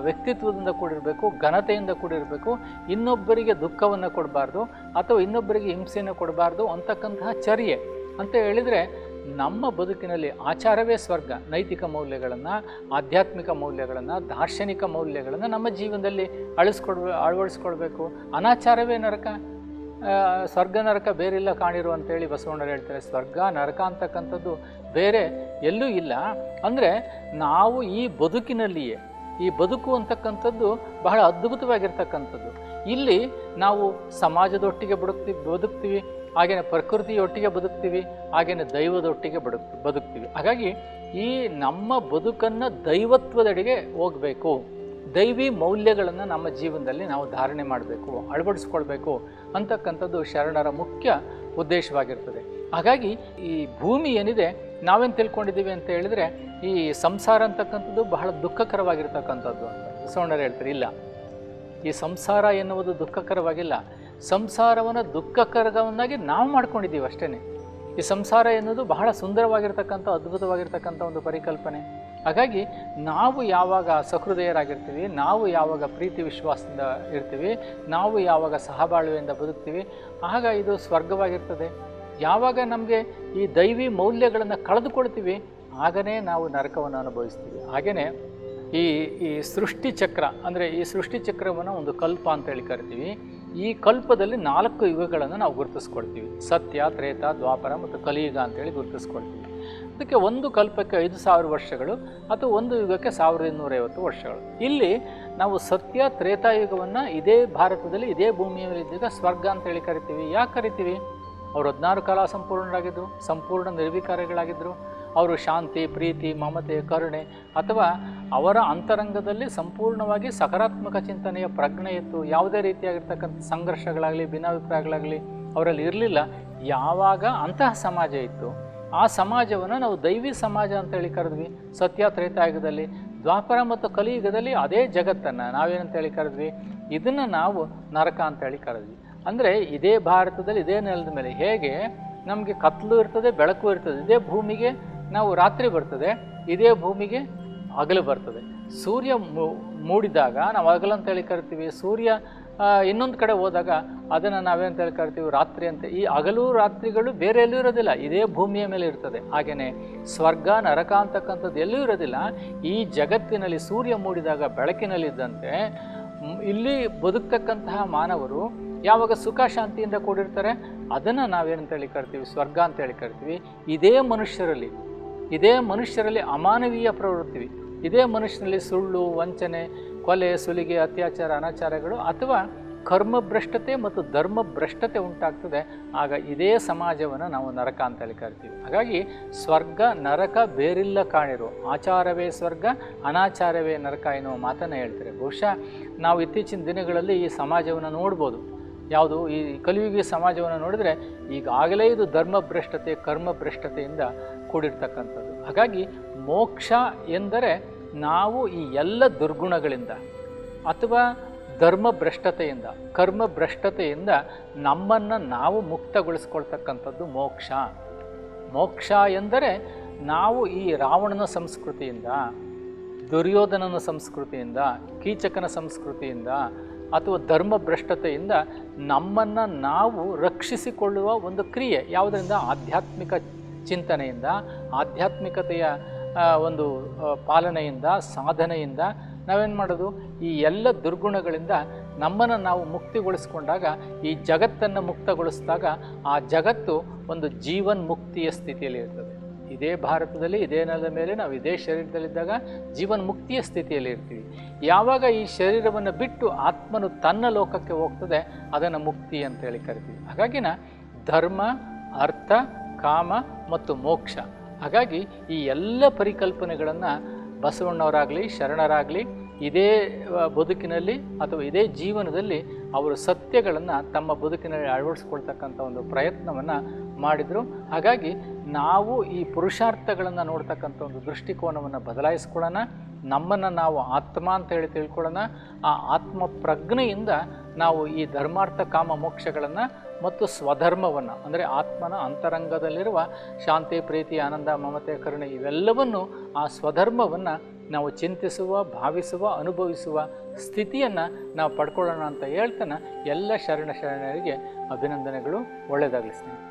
ವ್ಯಕ್ತಿತ್ವದಿಂದ ಕೂಡಿರಬೇಕು, ಘನತೆಯಿಂದ ಕೂಡಿರಬೇಕು, ಇನ್ನೊಬ್ಬರಿಗೆ ದುಃಖವನ್ನು ಕೊಡಬಾರ್ದು, ಅಥವಾ ಇನ್ನೊಬ್ಬರಿಗೆ ಹಿಂಸೆಯನ್ನು ಕೊಡಬಾರ್ದು ಅಂತಕ್ಕಂತಹ ಚರ್ಯೆ. ಅಂತ ಹೇಳಿದರೆ ನಮ್ಮ ಬದುಕಿನಲ್ಲಿ ಆಚಾರವೇ ಸ್ವರ್ಗ. ನೈತಿಕ ಮೌಲ್ಯಗಳನ್ನು, ಆಧ್ಯಾತ್ಮಿಕ ಮೌಲ್ಯಗಳನ್ನು, ದಾರ್ಶನಿಕ ಮೌಲ್ಯಗಳನ್ನು ನಮ್ಮ ಜೀವನದಲ್ಲಿ ಅಳಿಸ್ಕೊಡ್, ಅಳವಡಿಸ್ಕೊಳ್ಬೇಕು. ಅನಾಚಾರವೇ ನರಕ. ಸ್ವರ್ಗ ನರಕ ಬೇರೆಲ್ಲ ಕಾಣಿರು ಅಂತೇಳಿ ಬಸವಣ್ಣರು ಹೇಳ್ತಾರೆ. ಸ್ವರ್ಗ ನರಕ ಅಂತಕ್ಕಂಥದ್ದು ಬೇರೆ ಎಲ್ಲೂ ಇಲ್ಲ. ಅಂದರೆ ನಾವು ಈ ಬದುಕಿನಲ್ಲಿಯೇ, ಈ ಬದುಕು ಅಂತಕ್ಕಂಥದ್ದು ಬಹಳ ಅದ್ಭುತವಾಗಿರ್ತಕ್ಕಂಥದ್ದು. ಇಲ್ಲಿ ನಾವು ಸಮಾಜದೊಟ್ಟಿಗೆ ಬದುಕ್ತಿ, ಬದುಕ್ತೀವಿ ಹಾಗೆಯೇ ಪ್ರಕೃತಿಯೊಟ್ಟಿಗೆ ಬದುಕ್ತೀವಿ, ಹಾಗೆಯೇ ದೈವದೊಟ್ಟಿಗೆ ಬದುಕ್, ಬದುಕ್ತೀವಿ. ಹಾಗಾಗಿ ಈ ನಮ್ಮ ಬದುಕನ್ನು ದೈವತ್ವದೆಡೆಗೆ ಹೋಗಬೇಕು. ದೈವಿ ಮೌಲ್ಯಗಳನ್ನು ನಮ್ಮ ಜೀವನದಲ್ಲಿ ನಾವು ಧಾರಣೆ ಮಾಡಬೇಕು, ಅಳವಡಿಸ್ಕೊಳ್ಬೇಕು ಅಂತಕ್ಕಂಥದ್ದು ಶರಣರ ಮುಖ್ಯ ಉದ್ದೇಶವಾಗಿರ್ತದೆ. ಹಾಗಾಗಿ ಈ ಭೂಮಿ ಏನಿದೆ, ನಾವೇನು ತಿಳ್ಕೊಂಡಿದ್ದೀವಿ ಅಂತ ಹೇಳಿದರೆ ಈ ಸಂಸಾರ ಅಂತಕ್ಕಂಥದ್ದು ಬಹಳ ದುಃಖಕರವಾಗಿರ್ತಕ್ಕಂಥದ್ದು ಅಂತ. ಬಸವಣ್ಣರು ಹೇಳ್ತಾರೆ, ಇಲ್ಲ. ಈ ಸಂಸಾರ ಎನ್ನುವುದು ದುಃಖಕರವಾಗಿಲ್ಲ. ಸಂಸಾರವನ್ನು ದುಃಖಕರವನ್ನಾಗಿ ನಾವು ಮಾಡ್ಕೊಂಡಿದ್ದೀವಿ ಅಷ್ಟೇ ಈ ಸಂಸಾರ ಎನ್ನುವುದು ಬಹಳ ಸುಂದರವಾಗಿರ್ತಕ್ಕಂಥ, ಅದ್ಭುತವಾಗಿರ್ತಕ್ಕಂಥ ಒಂದು ಪರಿಕಲ್ಪನೆ. ಹಾಗಾಗಿ ನಾವು ಯಾವಾಗ ಸಹೃದಯರಾಗಿರ್ತೀವಿ, ನಾವು ಯಾವಾಗ ಪ್ರೀತಿ ವಿಶ್ವಾಸದಿಂದ ಇರ್ತೀವಿ, ನಾವು ಯಾವಾಗ ಸಹಬಾಳ್ವೆಯಿಂದ ಬದುಕ್ತೀವಿ, ಆಗ ಇದು ಸ್ವರ್ಗವಾಗಿರ್ತದೆ. ಯಾವಾಗ ನಮಗೆ ಈ ದೈವಿ ಮೌಲ್ಯಗಳನ್ನು ಕಳೆದುಕೊಳ್ತೀವಿ, ಆಗನೇ ನಾವು ನರಕವನ್ನು ಅನುಭವಿಸ್ತೀವಿ. ಹಾಗೆಯೇ ಈ ಈ ಸೃಷ್ಟಿ ಚಕ್ರ ಅಂದರೆ ಈ ಸೃಷ್ಟಿ ಚಕ್ರವನ್ನು ಒಂದು ಕಲ್ಪ ಅಂತೇಳಿ ಕರಿತೀವಿ. ಈ ಕಲ್ಪದಲ್ಲಿ ನಾಲ್ಕು ಯುಗಗಳನ್ನು ನಾವು ಗುರುತಿಸ್ಕೊಳ್ತೀವಿ. ಸತ್ಯ, ತ್ರೇತ, ದ್ವಾಪರ ಮತ್ತು ಕಲಿಯುಗ ಅಂತೇಳಿ ಗುರುತಿಸ್ಕೊಳ್ತೀವಿ. ಅದಕ್ಕೆ ಒಂದು ಕಲ್ಪಕ್ಕೆ ಐದು ಸಾವಿರ ವರ್ಷಗಳು, ಅಥವಾ ಒಂದು ಯುಗಕ್ಕೆ ಸಾವಿರದ ಇನ್ನೂರೈವತ್ತು ವರ್ಷಗಳು. ಇಲ್ಲಿ ನಾವು ಸತ್ಯ ತ್ರೇತಾಯುಗವನ್ನು ಇದೇ ಭಾರತದಲ್ಲಿ, ಇದೇ ಭೂಮಿಯಲ್ಲಿ ಇದ್ದಾಗ ಸ್ವರ್ಗ ಅಂತೇಳಿ ಕರಿತೀವಿ. ಯಾಕೆ ಕರಿತೀವಿ? ಅವರು ಹದಿನಾರು ಕಾಲ ಸಂಪೂರ್ಣರಾಗಿದ್ದರು ಸಂಪೂರ್ಣ ನಿರ್ವಿಕಾರಿಗಳಾಗಿದ್ದರು ಅವರು ಶಾಂತಿ, ಪ್ರೀತಿ, ಮಮತೆ, ಕರುಣೆ ಅಥವಾ ಅವರ ಅಂತರಂಗದಲ್ಲಿ ಸಂಪೂರ್ಣವಾಗಿ ಸಕಾರಾತ್ಮಕ ಚಿಂತನೆಯ ಪ್ರಜ್ಞೆ ಇತ್ತು ಯಾವುದೇ ರೀತಿಯಾಗಿರ್ತಕ್ಕಂಥ ಸಂಘರ್ಷಗಳಾಗಲಿ, ಭಿನ್ನಾಭಿಪ್ರಾಯಗಳಾಗಲಿ ಅವರಲ್ಲಿ ಇರಲಿಲ್ಲ. ಯಾವಾಗ ಅಂತಹ ಸಮಾಜ ಇತ್ತು? ಆ ಸಮಾಜವನ್ನು ನಾವು ದೈವಿ ಸಮಾಜ ಅಂತೇಳಿ ಕರೆದ್ವಿ. ಸತ್ಯ ತ್ರೈತಾಯುಗದಲ್ಲಿ ದ್ವಾಪರ ಮತ್ತು ಕಲಿಯುಗದಲ್ಲಿ ಅದೇ ಜಗತ್ತನ್ನು ನಾವೇನಂತೇಳಿ ಕರೆದ್ವಿ? ಇದನ್ನು ನಾವು ನರಕ ಅಂತೇಳಿ ಕರೆದ್ವಿ. ಅಂದರೆ ಇದೇ ಭಾರತದಲ್ಲಿ, ಇದೇ ನೆಲದ ಮೇಲೆ ಹೇಗೆ ನಮಗೆ ಕತ್ತಲು ಇರ್ತದೆ, ಬೆಳಕು ಇರ್ತದೆ, ಇದೇ ಭೂಮಿಗೆ ನಾವು ರಾತ್ರಿ ಬರ್ತದೆ, ಇದೇ ಭೂಮಿಗೆ ಹಗಲು ಬರ್ತದೆ. ಸೂರ್ಯ ಮೂಡಿದಾಗ, ನಾವು ಹಗಲು ಅಂತೇಳಿ ಕರಿತೀವಿ, ಸೂರ್ಯ ಇನ್ನೊಂದು ಕಡೆ ಹೋದಾಗ ಅದನ್ನು ನಾವೇಂತೇಳಿ ಕರಿತೀವಿ ರಾತ್ರಿ ಅಂತ. ಈ ಹಗಲು ರಾತ್ರಿಗಳು ಬೇರೆ ಎಲ್ಲೂ ಇರೋದಿಲ್ಲ, ಇದೇ ಭೂಮಿಯ ಮೇಲೆ ಇರ್ತದೆ. ಹಾಗೆಯೇ ಸ್ವರ್ಗ, ನರಕ ಅಂತಕ್ಕಂಥದ್ದು ಎಲ್ಲೂ ಇರೋದಿಲ್ಲ. ಈ ಜಗತ್ತಿನಲ್ಲಿ ಸೂರ್ಯ ಮೂಡಿದಾಗ ಬೆಳಕಿನಲ್ಲಿದ್ದಂತೆ ಇಲ್ಲಿ ಬದುಕ್ತಕ್ಕಂತಹ ಮಾನವರು ಯಾವಾಗ ಸುಖ ಶಾಂತಿಯಿಂದ ಕೂಡಿರ್ತಾರೆ, ಅದನ್ನು ನಾವೇನಂತೇಳಿ ಕರಿತೀವಿ, ಸ್ವರ್ಗ ಅಂತೇಳಿ ಕರಿತೀವಿ. ಇದೇ ಮನುಷ್ಯರಲ್ಲಿ ಇದೇ ಮನುಷ್ಯರಲ್ಲಿ ಅಮಾನವೀಯ ಪ್ರವೃತ್ತಿ. ಇದೇ ಮನುಷ್ಯನಲ್ಲಿ ಸುಳ್ಳು, ವಂಚನೆ, ಕೊಲೆ, ಸುಲಿಗೆ, ಅತ್ಯಾಚಾರ, ಅನಾಚಾರಗಳು ಅಥವಾ ಕರ್ಮಭ್ರಷ್ಟತೆ ಮತ್ತು ಧರ್ಮ ಭ್ರಷ್ಟತೆ ಉಂಟಾಗ್ತದೆ. ಆಗ ಇದೇ ಸಮಾಜವನ್ನು ನಾವು ನರಕ ಅಂತೇಳಿ ಕರಿತೀವಿ. ಹಾಗಾಗಿ ಸ್ವರ್ಗ, ನರಕ ಬೇರಿಲ್ಲ ಕಾಣಿರು. ಆಚಾರವೇ ಸ್ವರ್ಗ, ಅನಾಚಾರವೇ ನರಕ ಎನ್ನುವ ಮಾತನ್ನು ಹೇಳ್ತಾರೆ. ಬಹುಶಃ ನಾವು ಇತ್ತೀಚಿನ ದಿನಗಳಲ್ಲಿ ಈ ಸಮಾಜವನ್ನು ನೋಡ್ಬೋದು. ಯಾವುದು? ಈ ಕಲಿಯುಗಿ ಸಮಾಜವನ್ನು ನೋಡಿದರೆ ಈಗಾಗಲೇ ಇದು ಧರ್ಮಭ್ರಷ್ಟತೆ, ಕರ್ಮಭ್ರಷ್ಟತೆಯಿಂದ ಕೂಡಿರ್ತಕ್ಕಂಥದ್ದು. ಹಾಗಾಗಿ ಮೋಕ್ಷ ಎಂದರೆ ನಾವು ಈ ಎಲ್ಲ ದುರ್ಗುಣಗಳಿಂದ ಅಥವಾ ಧರ್ಮ ಭ್ರಷ್ಟತೆಯಿಂದ ಕರ್ಮ ಭ್ರಷ್ಟತೆಯಿಂದ ನಮ್ಮನ್ನು ನಾವು ಮುಕ್ತಗೊಳಿಸ್ಕೊಳ್ತಕ್ಕಂಥದ್ದು ಮೋಕ್ಷ. ಮೋಕ್ಷ ಎಂದರೆ ನಾವು ಈ ರಾವಣನ ಸಂಸ್ಕೃತಿಯಿಂದ, ದುರ್ಯೋಧನನ ಸಂಸ್ಕೃತಿಯಿಂದ, ಕೀಚಕನ ಸಂಸ್ಕೃತಿಯಿಂದ ಅಥವಾ ಧರ್ಮ ಭ್ರಷ್ಟತೆಯಿಂದ ನಮ್ಮನ್ನು ನಾವು ರಕ್ಷಿಸಿಕೊಳ್ಳುವ ಒಂದು ಕ್ರಿಯೆ, ಯಾವುದರಿಂದ? ಆಧ್ಯಾತ್ಮಿಕ ಚಿಂತನೆಯಿಂದ, ಆಧ್ಯಾತ್ಮಿಕತೆಯ ಒಂದು ಪಾಲನೆಯಿಂದ, ಸಾಧನೆಯಿಂದ ನಾವೇನು ಮಾಡೋದು? ಈ ಎಲ್ಲ ದುರ್ಗುಣಗಳಿಂದ ನಮ್ಮನ್ನು ನಾವು ಮುಕ್ತಿಗೊಳಿಸ್ಕೊಂಡಾಗ, ಈ ಜಗತ್ತನ್ನು ಮುಕ್ತಗೊಳಿಸಿದಾಗ ಆ ಜಗತ್ತು ಒಂದು ಜೀವನ್ ಮುಕ್ತಿಯ ಸ್ಥಿತಿಯಲ್ಲಿ ಇರ್ತದೆ. ಇದೇ ಭಾರತದಲ್ಲಿ, ಇದೇ ನೆಲದ ಮೇಲೆ, ನಾವು ಇದೇ ಶರೀರದಲ್ಲಿದ್ದಾಗ ಜೀವನ್ ಮುಕ್ತಿಯ ಸ್ಥಿತಿಯಲ್ಲಿ ಇರ್ತೀವಿ. ಯಾವಾಗ ಈ ಶರೀರವನ್ನು ಬಿಟ್ಟು ಆತ್ಮನು ತನ್ನ ಲೋಕಕ್ಕೆ ಹೋಗ್ತದೆ, ಅದನ್ನು ಮುಕ್ತಿ ಅಂತೇಳಿ ಕರಿತೀವಿ. ಹಾಗಾಗಿನ ಧರ್ಮ, ಅರ್ಥ ಕಾಮ ಮತ್ತು ಮೋಕ್ಷ. ಹಾಗಾಗಿ ಈ ಎಲ್ಲ ಪರಿಕಲ್ಪನೆಗಳನ್ನು ಬಸವಣ್ಣವರಾಗಲಿ, ಶರಣರಾಗಲಿ, ಇದೇ ಬದುಕಿನಲ್ಲಿ ಅಥವಾ ಇದೇ ಜೀವನದಲ್ಲಿ ಅವರು ಸತ್ಯಗಳನ್ನು ತಮ್ಮ ಬದುಕಿನಲ್ಲಿ ಅಳವಡಿಸ್ಕೊಳ್ತಕ್ಕಂಥ ಒಂದು ಪ್ರಯತ್ನವನ್ನು ಮಾಡಿದರು. ಹಾಗಾಗಿ ನಾವು ಈ ಪುರುಷಾರ್ಥಗಳನ್ನು ನೋಡ್ತಕ್ಕಂಥ ಒಂದು ದೃಷ್ಟಿಕೋನವನ್ನು ಬದಲಾಯಿಸ್ಕೊಳ್ಳೋಣ. ನಮ್ಮನ್ನು ನಾವು ಆತ್ಮ ಅಂತ ಹೇಳಿ ತಿಳ್ಕೊಳ್ಳೋಣ. ಆ ಆತ್ಮ ಪ್ರಜ್ಞೆಯಿಂದ ನಾವು ಈ ಧರ್ಮಾರ್ಥ ಕಾಮ ಮೋಕ್ಷಗಳನ್ನು ಮತ್ತು ಸ್ವಧರ್ಮವನ್ನು, ಅಂದರೆ ಆತ್ಮನ ಅಂತರಂಗದಲ್ಲಿರುವ ಶಾಂತಿ, ಪ್ರೀತಿ, ಆನಂದ, ಮಮತೆ, ಕರುಣೆ, ಇವೆಲ್ಲವನ್ನು ಆ ಸ್ವಧರ್ಮವನ್ನು ನಾವು ಚಿಂತಿಸುವ, ಭಾವಿಸುವ, ಅನುಭವಿಸುವ ಸ್ಥಿತಿಯನ್ನು ನಾವು ಪಡ್ಕೊಳ್ಳೋಣ ಅಂತ ಹೇಳ್ತಾನೆ. ಎಲ್ಲ ಶರಣ ಶರಣರಿಗೆ ಅಭಿನಂದನೆಗಳು. ಒಳ್ಳೆಯದಾಗಲಿ ಸ್ನೇಹಿತರೆ.